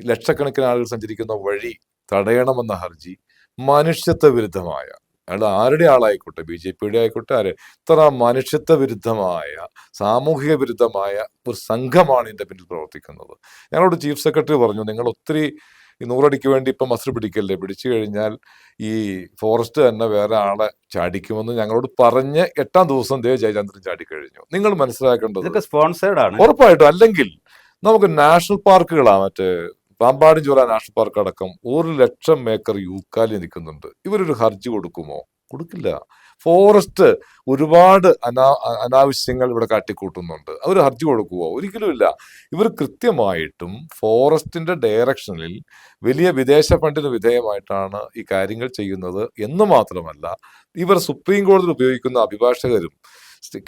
ലക്ഷക്കണക്കിന് ആളുകൾ സഞ്ചരിക്കുന്ന വഴി തടയണമെന്ന ഹർജി മനുഷ്യത്വ വിരുദ്ധമായ അയാൾ ആരുടെ ആളായിക്കോട്ടെ? ബി ജെ പിയുടെ ആയിക്കോട്ടെ? ആര്? ഇത്ര മനുഷ്യത്വ വിരുദ്ധമായ സാമൂഹിക വിരുദ്ധമായ ഒരു സംഘമാണ് ഇതിന്റെ പിന്നിൽ പ്രവർത്തിക്കുന്നത്. ഞങ്ങളോട് ചീഫ് സെക്രട്ടറി പറഞ്ഞു നിങ്ങൾ ഒത്തിരി ഈ നൂറടിക്ക് വേണ്ടി ഇപ്പം മസിൽ പിടിക്കല്ലേ? പിടിച്ചു കഴിഞ്ഞാൽ ഈ ഫോറസ്റ്റ് തന്നെ വേറെ ആളെ ചാടിക്കുമെന്ന് ഞങ്ങളോട് പറഞ്ഞ് എട്ടാം ദിവസം ദേവ് ജയചന്ദ്രൻ ചാടിക്കഴിഞ്ഞു. നിങ്ങൾ മനസ്സിലാക്കേണ്ടത് ഇതൊക്കെ സ്പോൺസേർഡ് ആണ്. ഉറപ്പായിട്ടും. അല്ലെങ്കിൽ നമുക്ക് നാഷണൽ പാർക്കുകളാണ് മറ്റേ പാമ്പാടി ചോല നാഷണൽ പാർക്ക് അടക്കം ഒരു ലക്ഷം ഏക്കർ യൂക്കാലി നിൽക്കുന്നുണ്ട്. ഇവരൊരു ഹർജി കൊടുക്കുമോ? കൊടുക്കില്ല. ഫോറസ്റ്റ് ഒരുപാട് അനാ അനാവശ്യങ്ങൾ ഇവിടെ കാട്ടിക്കൂട്ടുന്നുണ്ട്. അവർ ഹർജി കൊടുക്കുമോ ഒരിക്കലുമില്ല ഇവർ കൃത്യമായിട്ടും ഫോറസ്റ്റിന്റെ ഡയറക്ഷനിൽ വലിയ വിദേശ ഫണ്ടിന് വിധേയമായിട്ടാണ് ഈ കാര്യങ്ങൾ ചെയ്യുന്നത് എന്ന് മാത്രമല്ല ഇവർ സുപ്രീം കോടതിയിൽ ഉപയോഗിക്കുന്ന അഭിഭാഷകരും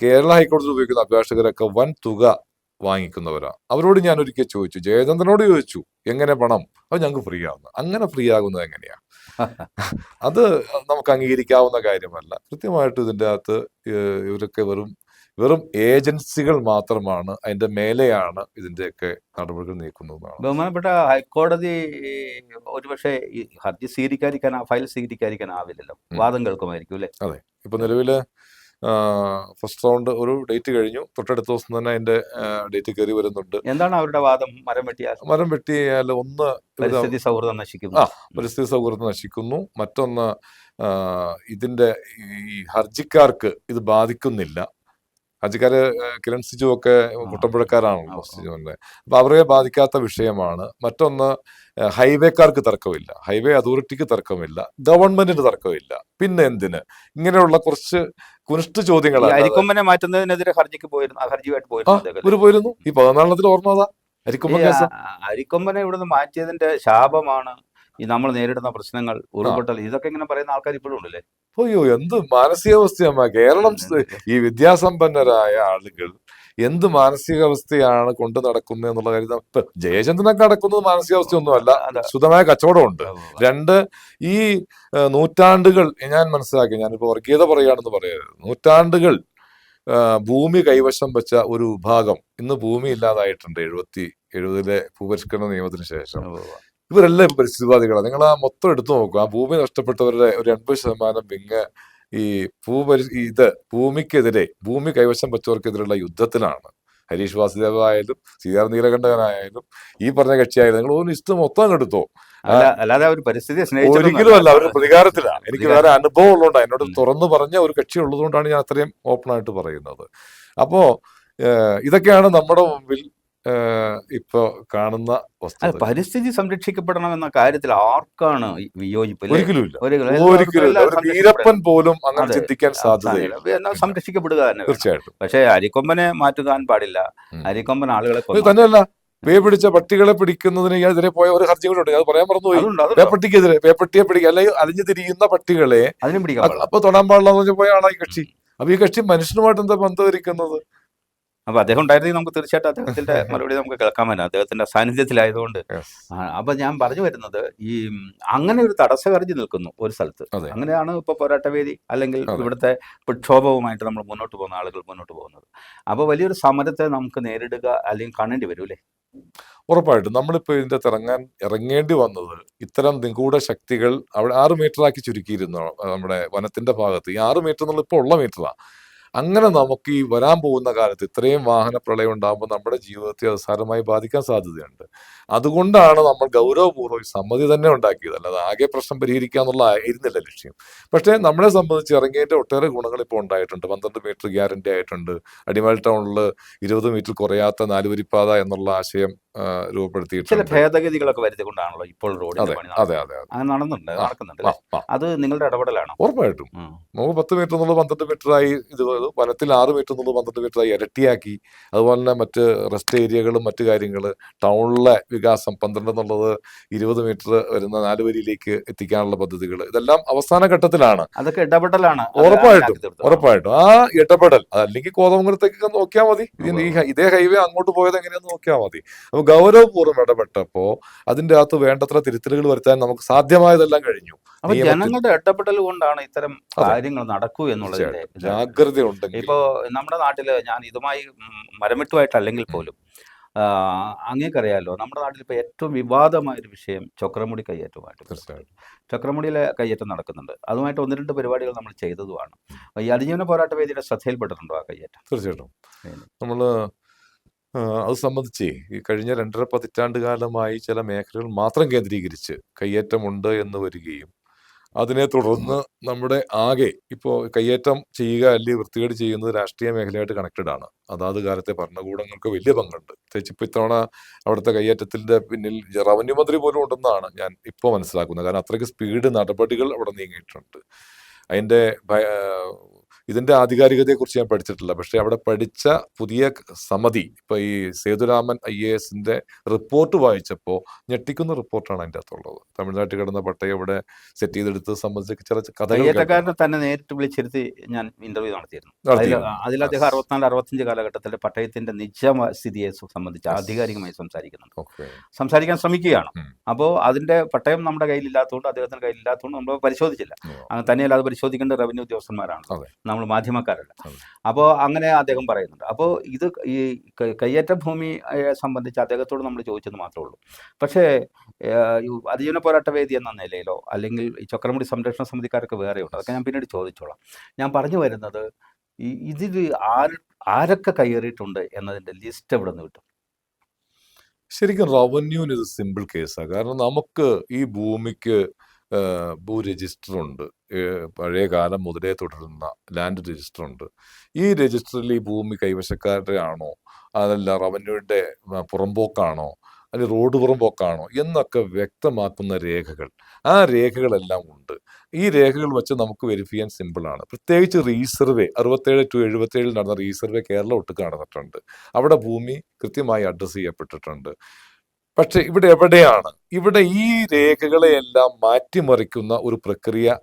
കേരള ഹൈക്കോടതിയിൽ ഉപയോഗിക്കുന്ന അഭിഭാഷകരൊക്കെ വൻ തുക വാങ്ങിക്കുന്നവരാ. അവരോട് ഞാൻ ഒരിക്കൽ ചോദിച്ചു ജയചന്ദ്രനോട് ചോദിച്ചു എങ്ങനെ പണം? അത് ഞങ്ങൾക്ക് ഫ്രീ ആവുന്നു. അങ്ങനെ ഫ്രീ ആകുന്നത് എങ്ങനെയാ? [laughs] അത് നമുക്ക് അംഗീകരിക്കാവുന്ന കാര്യമല്ല. കൃത്യമായിട്ട് ഇതിന്റെ അകത്ത് ഇവരൊക്കെ വെറും വെറും ഏജൻസികൾ മാത്രമാണ് അതിന്റെ മേലെയാണ് ഇതിന്റെയൊക്കെ നടപടികൾ നീക്കുന്നത് ബഹുമാനപ്പെട്ട ഹൈക്കോടതി ഒരുപക്ഷെ ഹർജി സ്വീകരിക്കാതിരിക്കാൻ ഫയൽ സ്വീകരിക്കാതിരിക്കാൻ ആവില്ലല്ലോ. വാദം കേൾക്കുമായിരിക്കും അല്ലേ? ഇപ്പൊ നിലവിൽ ഫസ്റ്റ് റൗണ്ട് ഒരു ഡേറ്റ് കഴിഞ്ഞു. തൊട്ടടുത്ത ദിവസം തന്നെ അതിന്റെ ഡേറ്റ് കയറി വരുന്നുണ്ട്. എന്താണ് അവരുടെ വാദം? മരം വെട്ടിയാൽ? മരം വെട്ടിയാൽ ഒന്ന് പരിസ്ഥിതി സൗഹൃദം നശിക്കുന്നു. ആ. പരിസ്ഥിതി സൗഹൃദം നശിക്കുന്നു. മറ്റൊന്ന് ഇതിന്റെ ഈ ഹർജിക്കാർക്ക് ഇത് ബാധിക്കുന്നില്ല. ഹർജിക്കാര് ആ, കിരൺ സിജു ഒക്കെ കുട്ടമ്പുഴക്കാരാണല്ലോ. സിജുവിന്റെ അപ്പൊ അവരെ ബാധിക്കാത്ത വിഷയമാണ്. മറ്റൊന്ന് ഹൈവേക്കാർക്ക് തർക്കമില്ല. ഹൈവേ അതോറിറ്റിക്ക് തർക്കമില്ല. ഗവൺമെന്റിന് തർക്കമില്ല. പിന്നെ എന്തിന്? ഇങ്ങനെയുള്ള കുറച്ച് കുനിഷ്ഠ ചോദ്യങ്ങൾ ചോദ്യങ്ങളാണ് അരിക്കൊമ്പനെ മാറ്റുന്നതിനെതിരെ ഹർജിക്ക് പോയിരുന്നു ഹർജിയായിട്ട് പോയിരുന്നു അദ്ദേഹം. പോയിരുന്നു? ഈ പതിനാലെണ്ണത്തിൽ ഓർമ്മ അരിക്കൊമ്പനെ അരിക്കൊമ്പൻ നിന്ന് കേസ്. ആ- അരിക്കൊമ്പനെ ഇവിടുന്ന് മാറ്റിയതിന്റെ ശാപമാണ് ഈ നമ്മൾ നേരിടുന്ന പ്രശ്നങ്ങൾ ഉരുൾപൊട്ടൽ ഇതൊക്കെ ഇങ്ങനെ പറയുന്ന ആൾക്കാർ ഇപ്പോഴും ഉണ്ടല്ലേ? അയ്യോ എന്ത് മാനസികാവസ്ഥയമ്മ. കേരളം ഈ വിദ്യാസമ്പന്നരായ ആളുകൾ എന്ത് മാനസികാവസ്ഥയാണ് കൊണ്ട് നടക്കുന്നത് എന്നുള്ള കാര്യം ജയചന്ദ്രനൊക്കെ നടക്കുന്നത് മാനസികാവസ്ഥയൊന്നുമല്ല. ഒന്നുമല്ല ശുദ്ധമായ കച്ചവടമുണ്ട്. രണ്ട് ഈ നൂറ്റാണ്ടുകൾ ഞാൻ മനസ്സിലാക്കി ഞാനിപ്പോ വർഗീയത പറയുകയാണെന്ന് പറയരുത് നൂറ്റാണ്ടുകൾ ഭൂമി കൈവശം വെച്ച ഒരു വിഭാഗം. ഇന്ന് ഭൂമി ഇല്ലാതായിട്ടുണ്ട്. എഴുപത്തി എഴുപതിലെ ഭൂപരിഷ്കരണ നിയമത്തിന് ശേഷം. ഇവരെല്ലാം പരിസ്ഥിതിവാദികളാണ് നിങ്ങൾ ആ മൊത്തം എടുത്തു നോക്കുക. ആ ഭൂമി നഷ്ടപ്പെട്ടവരുടെ ഒരു എൺപത് ശതമാനം വിങ് ഈ ഭൂപരി ഇത് ഭൂമിക്കെതിരെ ഭൂമി കൈവശം വെച്ചവർക്കെതിരെയുള്ള യുദ്ധത്തിലാണ്. ഹരീഷ് വാസുദേവ ആയാലും സീതാർ നീലകണ്ഠകനായാലും ഈ പറഞ്ഞ കക്ഷിയായാലും നിങ്ങൾ ഒരു ലിസ്റ്റ് മൊത്തം എടുത്തോ. അല്ല അല്ലാതെ അവർ പരിസ്ഥിതി ഒരിക്കലും അല്ല. അവർ പ്രതികാരത്തിലാണ് എനിക്ക്. വേറെ അനുഭവം ഉള്ളതുകൊണ്ടാണ് എന്നോട്. തുറന്നു പറഞ്ഞ ഒരു കക്ഷി ഉള്ളതുകൊണ്ടാണ് ഞാൻ അത്രയും ഓപ്പൺ ആയിട്ട് പറയുന്നത്. അപ്പോ ഇതൊക്കെയാണ് നമ്മുടെ മുമ്പിൽ ഇപ്പൊ കാണുന്ന വസ്തു പരിസ്ഥിതി സംരക്ഷിക്കപ്പെടണം എന്ന കാര്യത്തിൽ ആർക്കാണ് ഈ വിയോജിപ്പ്? ഒരിക്കലും. വീരപ്പൻ പോലും അങ്ങനെ ചിന്തിക്കാൻ സാധ്യതയില്ല. സംരക്ഷിക്കപ്പെടുക തന്നെ തീർച്ചയായിട്ടും. പക്ഷേ അരിക്കൊമ്പനെ മാറ്റുവാൻ പാടില്ല. അരിക്കൊമ്പൻ ആളുകളെ. തന്നെയല്ല. വേ പിടിച്ച പട്ടികളെ പിടിക്കുന്നതിന് എതിരെ പോയ ഒരു ഹർജി കൂടെ ഉണ്ട് അത് പറയാൻ മറന്നുപോയി. പേപ്പട്ടിക്കെതിരെ പേപ്പട്ടിയെ പിടിക്കുക അല്ലെങ്കിൽ അലിഞ്ഞു തിരിയുന്ന പട്ടികളെ അപ്പൊ തൊടാൻ പാടില്ല എന്ന് പറഞ്ഞ പോയ ആളായി കക്ഷി. അപ്പൊ ഈ കക്ഷി മനുഷ്യനുമായിട്ട് എന്താ ബന്ധമിരിക്കുന്നത് അപ്പൊ അദ്ദേഹം ഉണ്ടായിരുന്നെങ്കിൽ നമുക്ക് തീർച്ചയായിട്ടും അദ്ദേഹത്തിന്റെ [laughs] മറുപടി നമുക്ക് കേൾക്കാൻ പറ്റും. അദ്ദേഹത്തിന്റെ സാന്നിധ്യത്തിലായതുകൊണ്ട്. അപ്പൊ ഞാൻ പറഞ്ഞു വരുന്നത് ഈ അങ്ങനെ ഒരു തടസ്സകർജി നിൽക്കുന്നു ഒരു സ്ഥലത്ത്. അങ്ങനെയാണ് ഇപ്പൊ പോരാട്ടവേദി അല്ലെങ്കിൽ. ഇവിടുത്തെ പ്രക്ഷോഭവുമായിട്ട് നമ്മൾ മുന്നോട്ട് പോകുന്ന ആളുകൾ മുന്നോട്ട് പോകുന്നത്. അപ്പൊ വലിയൊരു സമരത്തെ നമുക്ക് നേരിടുക അല്ലെങ്കിൽ കാണേണ്ടി വരും അല്ലേ? ഉറപ്പായിട്ടും. നമ്മളിപ്പോ ഇതിന്റെ അകത്ത് ഇറങ്ങാൻ ഇറങ്ങേണ്ടി വന്നത് ഇത്തരം നിഗൂഢ ശക്തികൾ അവിടെ ആറ് മീറ്ററാക്കി ചുരുക്കിയിരുന്നു നമ്മുടെ വനത്തിന്റെ ഭാഗത്ത്. ഈ ആറ് മീറ്റർ എന്നുള്ള ഇപ്പോൾ ഉള്ള മീറ്ററാ അങ്ങനെ നമുക്ക് ഈ വരാൻ പോകുന്ന കാലത്ത് ഇത്രയും വാഹന പ്രളയം ഉണ്ടാകുമ്പോൾ നമ്മുടെ ജീവിതത്തെ അത് സാരമായി ബാധിക്കാൻ സാധ്യതയുണ്ട്. അതുകൊണ്ടാണ് നമ്മൾ ഗൗരവപൂർവം ഈ സമ്മതി തന്നെ ഉണ്ടാക്കിയത്. അല്ലാതെ ആകെ പ്രശ്നം പരിഹരിക്കുക എന്നുള്ള ആയിരുന്നില്ല ലക്ഷ്യം. പക്ഷേ നമ്മളെ സംബന്ധിച്ച് ഇറങ്ങിയതിന്റെ ഒട്ടേറെ ഗുണങ്ങൾ ഇപ്പോൾ ഉണ്ടായിട്ടുണ്ട്. പന്ത്രണ്ട് മീറ്റർ ഗ്യാരണ്ടി ആയിട്ടുണ്ട്. അടിമാലി ടൗണിൽ ഇരുപത് മീറ്റർ കുറയാത്ത നാലുവരിപ്പാത എന്നുള്ള ആശയം ആ, ചില രൂപപ്പെടുത്തിയിട്ടുണ്ട് ഭേദഗതികളൊക്കെ വരുത്തിക്കൊണ്ടാണല്ലോ ഇപ്പോൾ റോഡിന്റെ പണി അതെ അതെ അതെ. അങ്ങനെ നടന്നുണ്ട് നടക്കുന്നുണ്ട് ആ, അല്ലേ? ആ. അത് നിങ്ങളുടെ ഇടപെടലാണോ. ഉറപ്പായിട്ടും. ഉം. നമുക്ക് പത്ത് മീറ്റർ എന്നുള്ളത് പന്ത്രണ്ട് മീറ്ററായി ഇത് ചെയ്തു. വനത്തിൽ ആറ് മീറ്റർ എന്നുള്ളത് പന്ത്രണ്ട് മീറ്ററായി ഇരട്ടിയാക്കി. അതുപോലെ തന്നെ മറ്റ് റെസ്റ്റ് ഏരിയകളും മറ്റു കാര്യങ്ങൾ ടൗണിലെ വികാസം പന്ത്രണ്ട് എന്നുള്ളത് ഇരുപത് മീറ്റർ വരുന്ന നാല് വരിയിലേക്ക് എത്തിക്കാനുള്ള പദ്ധതികൾ ഇതെല്ലാം അവസാന ഘട്ടത്തിലാണ്. അതൊക്കെ ഇടപെടലാണ്. അത് ഉറപ്പായിട്ടും, ആക്കി തീർത്തത്. ഉറപ്പായിട്ടും. ആ ഇടപെടൽ അതല്ലെങ്കിൽ കോതമംഗലത്തേക്ക് നോക്കിയാൽ മതി. ഈ ഹ- ഇതേ ഹൈവേ അങ്ങോട്ട് പോയത് എങ്ങനെയാന്ന് നോക്കിയാൽ മതി. അപ്പൊ ഗൗരവപൂർവം ഇടപെട്ടപ്പോ അതിന്റെ അകത്ത് വേണ്ടത്ര തിരുത്തലുകൾ വരുത്താൻ നമുക്ക് സാധ്യമായതെല്ലാം കഴിഞ്ഞു. അപ്പൊ ജനങ്ങളുടെ ഇടപെടൽ കൊണ്ടാണ് ഇത്തരം കാര്യങ്ങൾ നടക്കൂ എന്നുള്ളത് ജാഗ്രത ഉണ്ടെങ്കിൽ. ഇപ്പോ നമ്മുടെ നാട്ടിൽ ഞാൻ ഇതുമായി മരമിട്ടുമായിട്ടല്ലെങ്കിൽ പോലും അങ്ങേക്കറിയാലോ നമ്മുടെ നാട്ടിൽ ഇപ്പോൾ ഏറ്റവും വിവാദമായ ഒരു വിഷയം ചക്രമുടി കയ്യേറ്റമായിട്ട് തീർച്ചയായും ചക്രമുടിയിലെ കയ്യേറ്റം നടക്കുന്നുണ്ട്. അതുമായിട്ട് ഒന്ന് രണ്ട് പരിപാടികൾ നമ്മൾ ചെയ്തതുമാണ്. ഈ അതിജീവന പോരാട്ട വേദിയുടെ ശ്രദ്ധയിൽപ്പെട്ടിട്ടുണ്ടോ ആ കയ്യേറ്റം? തീർച്ചയായിട്ടും. നമ്മൾ അത് സംബന്ധിച്ച് ഈ കഴിഞ്ഞ രണ്ടര പതിറ്റാണ്ട് കാലമായി ചില മേഖലകൾ മാത്രം കേന്ദ്രീകരിച്ച് കയ്യേറ്റമുണ്ട് എന്ന് വരികയും അതിനെ തുടർന്ന് നമ്മുടെ ആകെ ഇപ്പോൾ കയ്യേറ്റം ചെയ്യുക അല്ലെങ്കിൽ വൃത്തികേട് ചെയ്യുന്നത് രാഷ്ട്രീയ മേഖലയായിട്ട് കണക്റ്റഡ് ആണ്. അതാത് കാലത്തെ ഭരണകൂടങ്ങൾക്ക് വലിയ പങ്കുണ്ട്. പ്രത്യേകിച്ച് ഇപ്പോൾ ഇത്തവണ അവിടുത്തെ കയ്യേറ്റത്തിന്റെ പിന്നിൽ റവന്യൂ മന്ത്രി പോലും ഉണ്ടെന്നാണ് ഞാൻ ഇപ്പോൾ മനസ്സിലാക്കുന്നത്. കാരണം അത്രയ്ക്ക് സ്പീഡ് നടപടികൾ അവിടെ നീങ്ങിയിട്ടുണ്ട്. അതിന്റെ ഇതിന്റെ ആധികാരികതയെക്കുറിച്ച് ഞാൻ പഠിച്ചിട്ടില്ല. പക്ഷേ അവിടെ പഠിച്ച പുതിയ സമിതി ഇപ്പൊ ഈ സേതുരാമൻ ഐ എ എസിന്റെ റിപ്പോർട്ട് വായിച്ചപ്പോൾ ഞെട്ടിക്കുന്ന റിപ്പോർട്ടാണ് അതിന്റെ അകത്തുള്ളത്. തമിഴ്നാട്ടിൽ കിടന്ന പട്ടയം ഇവിടെ സെറ്റ് ചെയ്തെടുത്ത് സംബന്ധിച്ച് ചില കഥകൾ തന്നെ നേരിട്ട് വിളിച്ചിരുത്തി ഞാൻ ഇന്റർവ്യൂ നടത്തിയിരുന്നു. അതിൽ അദ്ദേഹം അറുപത്തിനാല് അറുപത്തഞ്ച് കാലഘട്ടത്തിലെ പട്ടയത്തിന്റെ നിജ സ്ഥിതിയെ സംബന്ധിച്ച് ആധികാരികമായി സംസാരിക്കുന്നുണ്ട്. സംസാരിക്കാൻ ശ്രമിക്കുകയാണ്. അപ്പോൾ അതിന്റെ പട്ടയം നമ്മുടെ കയ്യിലില്ലാത്തതുകൊണ്ട് അദ്ദേഹത്തിന്റെ കയ്യിലില്ലാത്തതുകൊണ്ട് നമ്മൾ പരിശോധിച്ചില്ല. അങ്ങനെ തന്നെയല്ല അത് പരിശോധിക്കേണ്ട റവന്യൂ ഉദ്യോഗസ്ഥന്മാരാണ്. നമ്മൾ മാധ്യമക്കാരല്ല. അപ്പോൾ അങ്ങനെ അദ്ദേഹം പറയുന്നുണ്ട്. അപ്പോൾ ഇത് ഈ കയ്യേറ്റ ഭൂമിയെ സംബന്ധിച്ച് അദ്ദേഹത്തോട് നമ്മൾ ചോദിച്ചത് മാത്രമേ ഉള്ളൂ. പക്ഷേ അതിജീവന പോരാട്ട വേദി എന്ന നിലയിലോ അല്ലെങ്കിൽ ഈ ചക്രമുടി സംരക്ഷണ സമിതിക്കാരൊക്കെ വേറെയുണ്ട്? അതൊക്കെ ഞാൻ പിന്നീട് ചോദിച്ചോളാം. ഞാൻ പറഞ്ഞു വരുന്നത് ഈ ഇതിൽ ആര് ആരൊക്കെ കയ്യേറിയിട്ടുണ്ട് എന്നതിന്റെ ലിസ്റ്റ് എവിടെ നിന്ന് കിട്ടും? ശരിക്കും റവന്യൂവിന് ഇത് സിമ്പിൾ കേസാണ് കാരണം നമുക്ക് ഈ ഭൂമിക്ക് ഭൂ രജിസ്റ്ററുണ്ട്. പഴയ കാലം മുതലേ തുടരുന്ന ലാൻഡ് രജിസ്റ്ററുണ്ട്. ഈ രജിസ്റ്ററിൽ ഈ ഭൂമി കൈവശക്കാരുടെ ആണോ? അതല്ല റവന്യൂവിന്റെ പുറമ്പോക്കാണോ അല്ലെങ്കിൽ റോഡ് പുറമ്പോക്കാണോ എന്നൊക്കെ വ്യക്തമാക്കുന്ന രേഖകൾ. ആ രേഖകളെല്ലാം ഉണ്ട്. ഈ രേഖകൾ വെച്ച് നമുക്ക് വെരിഫൈ ചെയ്യാൻ സിമ്പിളാണ് പ്രത്യേകിച്ച് റീസർവേ അറുപത്തേഴ് ടു എഴുപത്തേഴിൽ നടന്ന റീസർവേ കേരളം ഒട്ടുക്ക് നടന്നിട്ടുണ്ട്. അവിടെ ഭൂമി കൃത്യമായി അഡ്രസ്സ് ചെയ്യപ്പെട്ടിട്ടുണ്ട്. പക്ഷെ ഇവിടെ എവിടെയാണ്? ഇവിടെ ഈ രേഖകളെയെല്ലാം മാറ്റിമറിക്കുന്ന ഒരു പ്രക്രിയ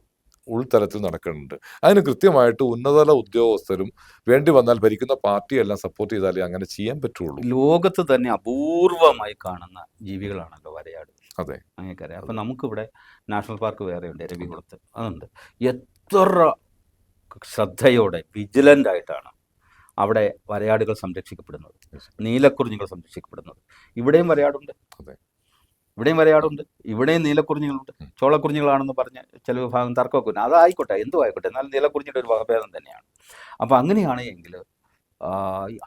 ഉൾത്തലത്തിൽ നടക്കുന്നുണ്ട്. അതിന് കൃത്യമായിട്ട് ഉന്നതതല ഉദ്യോഗസ്ഥരും വേണ്ടി വന്നാൽ ഭരിക്കുന്ന പാർട്ടിയെല്ലാം സപ്പോർട്ട് ചെയ്താലേ അങ്ങനെ ചെയ്യാൻ പറ്റുള്ളൂ. ലോകത്ത് തന്നെ അപൂർവമായി കാണുന്ന ജീവികളാണല്ലോ വരയാട്. അതെ. അങ്ങനെയൊക്കെ അപ്പം നമുക്കിവിടെ നാഷണൽ പാർക്ക് വേറെയുണ്ട് രവികുളത്ത്. അതുണ്ട്. എത്ര ശ്രദ്ധയോടെ വിജിലന്റ് ആയിട്ടാണ് അവിടെ വരയാടുകൾ സംരക്ഷിക്കപ്പെടുന്നത്. നീലക്കുറിഞ്ഞുകൾ സംരക്ഷിക്കപ്പെടുന്നത്. ഇവിടെയും വരയാടുണ്ട്. ഇവിടെയും വരയാടുണ്ട്. ഇവിടെയും നീലക്കുറിഞ്ഞുകളുണ്ട്. ചോളക്കുറിഞ്ഞുകളാണെന്ന് പറഞ്ഞ ചില വിഭാഗം തർക്കമൊക്കെ ഉണ്ട്. അതായിക്കോട്ടെ എന്തു ആയിക്കോട്ടെ. എന്നാൽ നീലക്കുറിഞ്ഞിയുടെ ഒരു വകഭേദം തന്നെയാണ്. അപ്പോൾ അങ്ങനെയാണെങ്കിൽ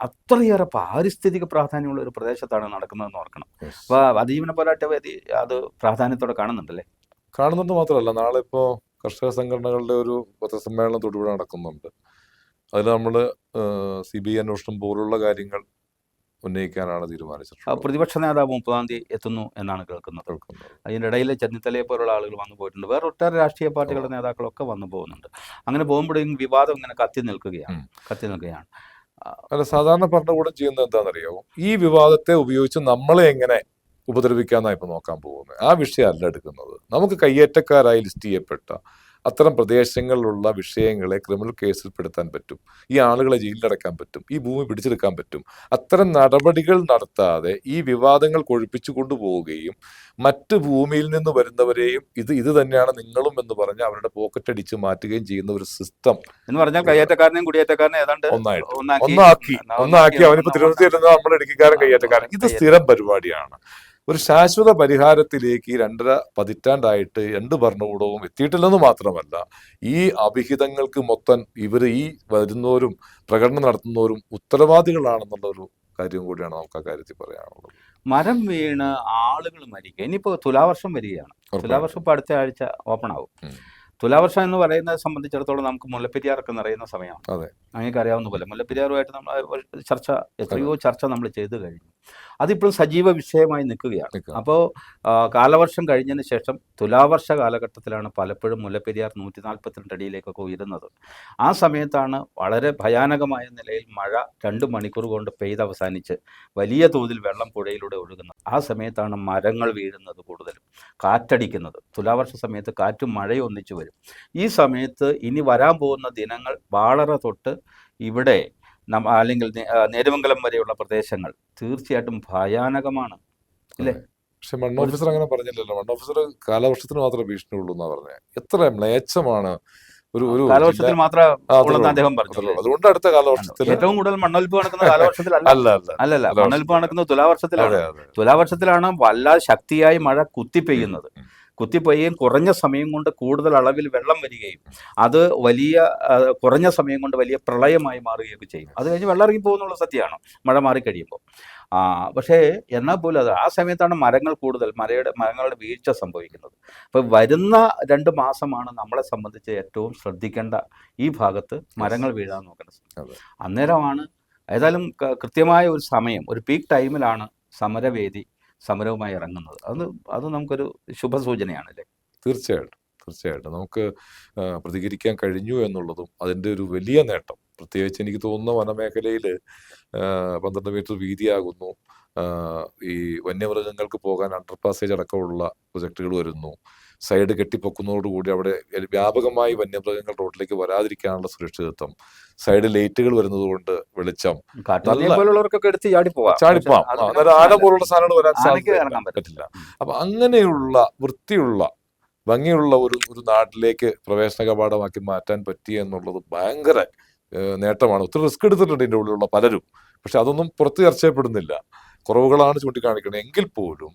അത്രയേറെ പാരിസ്ഥിതിക പ്രാധാന്യമുള്ള ഒരു പ്രദേശത്താണ് നടക്കുന്നതെന്ന് ഓർക്കണം. അപ്പോൾ അതിജീവന പോരാട്ട വേദി അത് പ്രാധാന്യത്തോടെ കാണുന്നുണ്ടല്ലേ? കാണുന്നുണ്ട് മാത്രമല്ല നാളെ ഇപ്പോൾ കർഷക സംഘടനകളുടെ ഒരു പത്രസമ്മേളനം തൊടുപുഴ നടക്കുന്നുണ്ട്. അതിൽ നമ്മൾ സി ബി ഐ അന്വേഷണം പോലുള്ള കാര്യങ്ങൾ ഉന്നയിക്കാനാണ് തീരുമാനിച്ചിട്ടുള്ളത്. പ്രതിപക്ഷ നേതാവ് മുപ്പതാം തീയതി എത്തുന്നു എന്നാണ് കേൾക്കുന്നത്. ഇടയിൽ ചെന്നിത്തലയെ പോലുള്ള ആളുകൾ വന്നു പോയിട്ടുണ്ട്. വേറെ ഒട്ടേറെ രാഷ്ട്രീയ പാർട്ടികളുടെ നേതാക്കളൊക്കെ വന്നു പോകുന്നുണ്ട്. അങ്ങനെ പോകുമ്പോഴേക്കും വിവാദം ഇങ്ങനെ കത്തി നിൽക്കുകയാണ്. കത്തി നിൽക്കുകയാണ്. അല്ല സാധാരണ ഭരണകൂടം ചെയ്യുന്നത് എന്താണെന്നറിയാമോ ഈ വിവാദത്തെ ഉപയോഗിച്ച് നമ്മളെ എങ്ങനെ ഉപദ്രവിക്കാന്നാണ് ഇപ്പൊ നോക്കാൻ പോകുന്നത്. ആ വിഷയമല്ല എടുക്കുന്നത്. നമുക്ക് കയ്യേറ്റക്കാരായി ലിസ്റ്റ് ചെയ്യപ്പെട്ട അത്തരം പ്രദേശങ്ങളിലുള്ള വിഷയങ്ങളെ ക്രിമിനൽ കേസിൽ പെടുത്താൻ പറ്റും. ഈ ആളുകളെ ജയിലിലടക്കാൻ പറ്റും. ഈ ഭൂമി പിടിച്ചെടുക്കാൻ പറ്റും. അത്തരം നടപടികൾ നടത്താതെ ഈ വിവാദങ്ങൾ കൊഴിപ്പിച്ചു കൊണ്ടുപോവുകയും മറ്റ് ഭൂമിയിൽ നിന്ന് വരുന്നവരെയും ഇത് ഇത് തന്നെയാണ് നിങ്ങളും എന്ന് പറഞ്ഞ് അവരുടെ പോക്കറ്റ് അടിച്ച് മാറ്റുകയും ചെയ്യുന്ന ഒരു സിസ്റ്റം എന്ന് പറഞ്ഞാൽ കയ്യേറ്റക്കാരനെയും കുടിയേറ്റക്കാരനെ ഏതാണ്ട് ഒന്നായിട്ട്. ഒന്നാക്കി. ഒന്നാക്കി. അവനിപ്പോ തിരുവനന്തപുരത്ത് നമ്മുടെ നമ്മൾ ഇടുക്കിക്കാരൻ കയ്യേറ്റക്കാരൻ. ഇത് സ്ഥിരം പരിപാടിയാണ്. ഒരു ശാശ്വത പരിഹാരത്തിലേക്ക് ഈ രണ്ടര പതിറ്റാണ്ടായിട്ട് രണ്ട് ഭരണകൂടവും എത്തിയിട്ടില്ലെന്ന് മാത്രമല്ല ഈ അഭിഹിതങ്ങൾക്ക് മൊത്തം ഇവർ ഈ വരുന്നവരും പ്രകടനം നടത്തുന്നവരും ഉത്തരവാദികളാണെന്നുള്ള ഒരു കാര്യം കൂടിയാണ് നമുക്ക് ആ കാര്യത്തിൽ പറയാനുള്ളത്. മരം വീണ് ആളുകൾ മരിക്കുക. ഇനിയിപ്പോൾ തുലാവർഷം വരികയാണ്. തുലാവർഷം ഇപ്പോൾ അടുത്ത ആഴ്ച ഓപ്പൺ ആവും. തുലാവർഷം എന്ന് പറയുന്നത് സംബന്ധിച്ചിടത്തോളം നമുക്ക് മുല്ലപ്പെരിയാറൊക്കെ നിറയുന്ന സമയമാണ്. അതെ. അങ്ങനെയൊക്കെ അറിയാവുന്ന പോലെ മുല്ലപ്പെരിയാറുമായിട്ട് നമ്മൾ ചർച്ച എത്രയോ ചർച്ച നമ്മൾ ചെയ്തു കഴിഞ്ഞു. അതിപ്പോഴും സജീവ വിഷയമായി നിൽക്കുകയാണ്. അപ്പോൾ കാലവർഷം കഴിഞ്ഞതിന് ശേഷം തുലാവർഷ കാലഘട്ടത്തിലാണ് പലപ്പോഴും മുല്ലപ്പെരിയാർ നൂറ്റി നാൽപ്പത്തിരണ്ട് അടിയിലേക്കൊക്കെ ഉയരുന്നത്. ആ സമയത്താണ് വളരെ ഭയാനകമായ നിലയിൽ മഴ രണ്ട് മണിക്കൂർ കൊണ്ട് പെയ്ത് അവസാനിച്ച് വലിയ തോതിൽ വെള്ളം പുഴയിലൂടെ ഒഴുകുന്നത്. ആ സമയത്താണ് മരങ്ങൾ വീഴുന്നത് കൂടുതലും. കാറ്റടിക്കുന്നത്. തുലാവർഷ സമയത്ത് കാറ്റും മഴയും ഒന്നിച്ചു വരും. ഈ സമയത്ത് ഇനി വരാൻ പോകുന്ന ദിനങ്ങൾ വാളറ തൊട്ട് ഇവിടെ നമ്മ അല്ലെങ്കിൽ നേരുമംഗലം വരെയുള്ള പ്രദേശങ്ങൾ തീർച്ചയായിട്ടും ഭയാനകമാണ്. അല്ലേ? പക്ഷെ മണ്ണ് ഓഫീസർ അങ്ങനെ പറഞ്ഞില്ലല്ലോ. മണ്ണ് ഓഫീസർ കാലവർഷത്തിന് മാത്രമേ ഭീഷണി ഉള്ളൂ എന്നാ പറഞ്ഞത് എത്ര മ്ലേച്ഛമാണ് ഒരു ഒരു കാലവർഷത്തിൽ മാത്രം മാത്രമേ. അദ്ദേഹം പറഞ്ഞു. അതുകൊണ്ട് അടുത്ത കാലവർഷത്തിൽ ഏറ്റവും കൂടുതൽ മണ്ണൊലിപ്പ് നടക്കുന്ന [laughs] കാലവർഷത്തിൽ അല്ല അല്ല. അല്ലല്ല. മണ്ണൊലിപ്പ് നടക്കുന്നത് തുലാവർഷത്തിലാണ്. തുലാവർഷത്തിലാണ് വല്ലാതെ ശക്തിയായി മഴ കുത്തി പെയ്യുന്നത് ഉം. കുത്തി പെയ്യുകയും കുറഞ്ഞ സമയം കൊണ്ട് കൂടുതൽ അളവിൽ വെള്ളം വരികയും അത് വലിയ കുറഞ്ഞ സമയം കൊണ്ട് വലിയ പ്രളയമായി മാറുകയൊക്കെ ചെയ്യും. അത് കഴിഞ്ഞ് വെള്ളം ഇറങ്ങി പോകുന്നുള്ള സത്യമാണ്. മഴ മാറിക്കഴിയുമ്പോൾ ആ പക്ഷേ എന്നാൽ പോലും അത് ആ സമയത്താണ് മരങ്ങൾ കൂടുതൽ മരയുടെ മരങ്ങളുടെ വീഴ്ച സംഭവിക്കുന്നത്. അപ്പോൾ വരുന്ന രണ്ട് മാസമാണ് നമ്മളെ സംബന്ധിച്ച് ഏറ്റവും ശ്രദ്ധിക്കേണ്ട ഈ ഭാഗത്ത് മരങ്ങൾ വീഴാൻ നോക്കേണ്ട. അന്നേരമാണ് ഏതായാലും കൃത്യമായ ഒരു സമയം ഒരു പീക്ക് ടൈമിലാണ് സമരവേദി സമരവുമായി ഇറങ്ങുന്നത്. അത് അത് നമുക്കൊരു ശുഭസൂചനയാണല്ലേ? തീർച്ചയായിട്ടും തീർച്ചയായിട്ടും. നമുക്ക് പ്രതികരിക്കാൻ കഴിഞ്ഞു എന്നുള്ളതും അതിന്റെ ഒരു വലിയ നേട്ടം. പ്രത്യേകിച്ച് എനിക്ക് തോന്നുന്ന വനമേഖലയിൽ പന്ത്രണ്ട് മീറ്റർ വീതിയാകുന്നു. ഈ വന്യമൃഗങ്ങൾക്ക് പോകാൻ അണ്ടർ പാസേജ് അടക്കമുള്ള പ്രൊജക്ടുകൾ വരുന്നു. സൈഡ് കെട്ടിപ്പൊക്കുന്നതോടുകൂടി അവിടെ വ്യാപകമായി വന്യമൃഗങ്ങൾ റോഡിലേക്ക് വരാതിരിക്കാനുള്ള സുരക്ഷിതത്വം. സൈഡ് ലൈറ്റുകൾ വരുന്നത് കൊണ്ട് വെളിച്ചം പോലുള്ളവർക്കൊക്കെ എടുത്ത് ചാടിപ്പോവാം. ചാടിപ്പോവാം. ആന പോലുള്ള സാധനങ്ങൾ വരാൻ പറ്റില്ല അപ്പൊ അങ്ങനെയുള്ള വൃത്തിയുള്ള ഭംഗിയുള്ള ഒരു ഒരു നാട്ടിലേക്ക് പ്രവേശന കപാടമാക്കി മാറ്റാൻ പറ്റിയ എന്നുള്ളത് ഭയങ്കര നേട്ടമാണ്. ഒത്തിരി റിസ്ക് എടുത്തിട്ടുണ്ട് ഇതിന്റെ ഉള്ളിലുള്ള പലരും. പക്ഷെ അതൊന്നും പുറത്ത് ചർച്ച ചെയ്യപ്പെടുന്നില്ല കുറവുകളാണ് ചൂണ്ടിക്കാണിക്കുന്നത്. എങ്കിൽ പോലും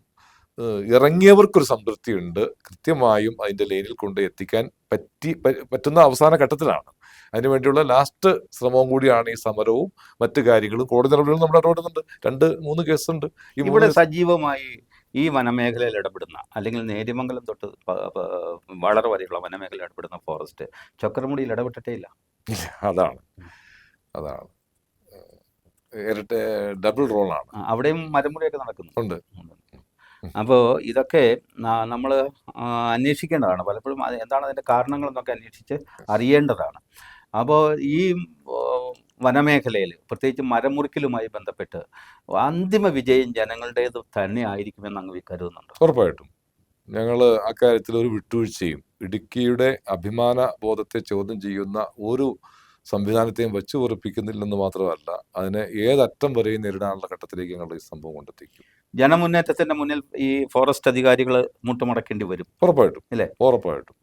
ഇറങ്ങിയവർക്കൊരു സംതൃപ്തിയുണ്ട്. കൃത്യമായും അതിന്റെ ലൈനിൽ കൊണ്ട് എത്തിക്കാൻ പറ്റി പറ്റുന്ന അവസാന ഘട്ടത്തിലാണ്. അതിന് വേണ്ടിയുള്ള ലാസ്റ്റ് ശ്രമവും കൂടിയാണ് ഈ സമരവും. മറ്റു കാര്യങ്ങളും കോടതി നടപടികളും നമ്മുടെ ഇടപെടുന്നുണ്ട്. രണ്ട് മൂന്ന് കേസുണ്ട്. ഇവിടെ സജീവമായി ഈ വനമേഖലയിൽ ഇടപെടുന്ന അല്ലെങ്കിൽ നേര്യമംഗലം തൊട്ട് വളരെ വരെയുള്ള വനമേഖലയിൽ ഇടപെടുന്ന ഫോറസ്റ്റ് ചക്രമുടിയിൽ ഇടപെട്ടിട്ടേ ഇല്ല. അതാണ്. അതാണ്. ഇരട്ട ഡബിൾ റോളാണ് അവിടെയും മരമുടിയൊക്കെ നടക്കുന്നു. ഉണ്ട്. അപ്പോൾ ഇതൊക്കെ നമ്മൾ അന്വേഷിക്കേണ്ടതാണ്. പലപ്പോഴും എന്താണ് അതിന്റെ കാരണങ്ങളെന്നൊക്കെ അന്വേഷിച്ച് അറിയേണ്ടതാണ്. അപ്പോൾ ഈ വനമേഖലയിൽ പ്രത്യേകിച്ച് മരമുറിക്കലുമായി ബന്ധപ്പെട്ട് അന്തിമ വിജയം ജനങ്ങളുടേത് തന്നെ ആയിരിക്കുമെന്ന് അങ്ങ് കരുതുന്നുണ്ട്. ഉറപ്പായിട്ടും. ഞങ്ങൾ അക്കാര്യത്തിൽ ഒരു വിട്ടുവീഴ്ചയും ഇടുക്കിയുടെ അഭിമാന ബോധത്തെ ചോദ്യം ചെയ്യുന്ന ഒരു സംവിധാനത്തെയും വെച്ച് ഉറപ്പിക്കുന്നില്ലെന്ന് മാത്രമല്ല അതിനെ ഏതറ്റം വരെയും നേരിടാനുള്ള ഘട്ടത്തിലേക്ക് ഞങ്ങൾ ഈ സംഭവം കൊണ്ടെത്തിക്കും. ജനമുന്നേറ്റത്തിന്റെ മുന്നിൽ ഈ ഫോറസ്റ്റ് അധികാരികൾ മുട്ടുമടക്കേണ്ടി വരും. ഉറപ്പായിട്ടും. അല്ലേ? ഉറപ്പായിട്ടും.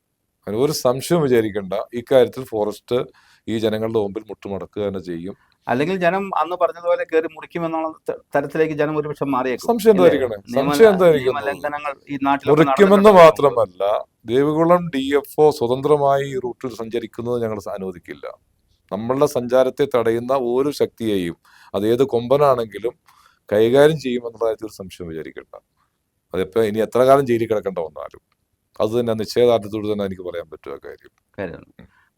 അതിന് ഒരു സംശയം വിചാരിക്കേണ്ട. ഇക്കാര്യത്തിൽ ഫോറസ്റ്റ് ഈ ജനങ്ങളുടെ മുമ്പിൽ മുട്ടുമടക്കുക തന്നെ ചെയ്യും. അല്ലെങ്കിൽ ജനം അന്ന് പറഞ്ഞതുപോലെ കയറി മുറിക്കുമെന്നുള്ള തരത്തിലേക്ക് ജനം ഒരുപക്ഷെ മാറിയേക്കും. സംശയം മുറിക്കുമെന്ന് മാത്രമല്ല ദേവികുളം ഡി എഫ് ഒ സ്വതന്ത്രമായി ഈ റൂട്ടിൽ സഞ്ചരിക്കുന്നത് ഞങ്ങൾ അനുവദിക്കില്ല. നമ്മളുടെ സഞ്ചാരത്തെ തടയുന്ന ഓരോ ശക്തിയെയും അത് ഏത് കൊമ്പനാണെങ്കിലും കൈകാര്യം ചെയ്യുമെന്നുള്ള കാര്യത്തിൽ സംശയം വിചാരിക്കേണ്ട. അതിപ്പോ ഇനി എത്ര കാലം ജയിലിൽ കിടക്കേണ്ട വന്നാലും അത് തന്നെ നിശ്ചയദാർഢ്യത്തോട് തന്നെ എനിക്ക് പറയാൻ പറ്റും ആ കാര്യം.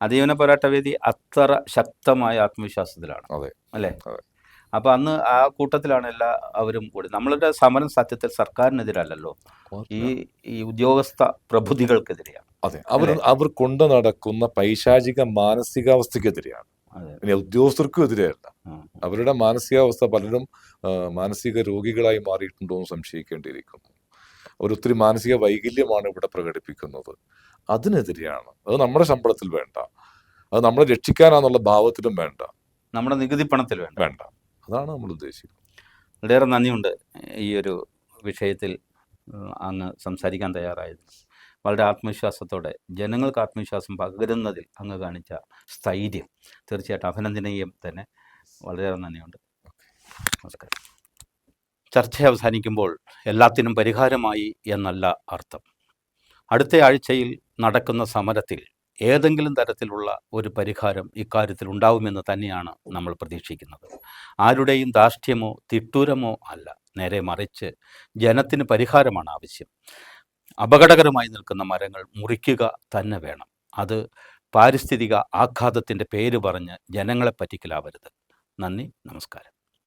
അതിജീവന പോരാട്ട വേദി അത്ര ശക്തമായ ആത്മവിശ്വാസത്തിലാണ്. അതെ. അല്ലേ. അപ്പൊ അന്ന് ആ കൂട്ടത്തിലാണ് എല്ലാ അവരും കൂടി. നമ്മളുടെ സമരം സത്യത്തിൽ സർക്കാരിനെതിരല്ലല്ലോ. ഈ ഈ ഉദ്യോഗസ്ഥ പ്രഭുതികൾക്കെതിരെയാണ് അതെ. അവർ അവർ കൊണ്ടു നടക്കുന്ന പൈശാചിക മാനസികാവസ്ഥക്കെതിരെയാണ് ഉദ്യോഗസ്ഥർക്കും എതിരെയല്ല. അവരുടെ മാനസികാവസ്ഥ പലരും മാനസിക രോഗികളായി മാറിയിട്ടുണ്ടോ എന്ന് സംശയിക്കേണ്ടിയിരിക്കുന്നു. അവരൊത്തിരി മാനസിക വൈകല്യമാണ് ഇവിടെ പ്രകടിപ്പിക്കുന്നത്. അതിനെതിരെയാണ്. അത് നമ്മുടെ ശമ്പളത്തിൽ വേണ്ട. അത് നമ്മളെ രക്ഷിക്കാനാന്നുള്ള ഭാവത്തിലും വേണ്ട. നമ്മുടെ നികുതി പണത്തിൽ വേണ്ട. വേണ്ട. അതാണ് നമ്മൾ ഉദ്ദേശിക്കുന്നത്. വളരെയേറെ നന്ദിയുണ്ട് ഈ ഒരു വിഷയത്തിൽ അന്ന് അങ്ങ് സംസാരിക്കാൻ തയ്യാറായത്. വളരെ ആത്മവിശ്വാസത്തോടെ ജനങ്ങൾക്ക് ആത്മവിശ്വാസം പകരുന്നതിൽ അങ്ങ് കാണിച്ച സ്ഥൈര്യം തീർച്ചയായിട്ടും അഭിനന്ദനീയം തന്നെ. വളരെയേറെ നന്ദിയുണ്ട്. ചർച്ച അവസാനിക്കുമ്പോൾ എല്ലാത്തിനും പരിഹാരമായി എന്നല്ല അർത്ഥം. അടുത്ത ആഴ്ചയിൽ നടക്കുന്ന സമരത്തിൽ ഏതെങ്കിലും തരത്തിലുള്ള ഒരു പരിഹാരം ഇക്കാര്യത്തിൽ ഉണ്ടാവുമെന്ന് തന്നെയാണ് നമ്മൾ പ്രതീക്ഷിക്കുന്നത്. ആരുടെയും ധാർഷ്ട്യമോ തിട്ടൂരമോ അല്ല. നേരെ മറിച്ച് ജനത്തിന് പരിഹാരമാണ് ആവശ്യം. അപകടകരമായി നിൽക്കുന്ന മരങ്ങൾ മുറിക്കുക തന്നെ വേണം. അത് പാരിസ്ഥിതിക ആഘാതത്തിന്റെ പേര് പറഞ്ഞ് ജനങ്ങളെ പറ്റിക്കലാവരുത്. നന്ദി നമസ്കാരം.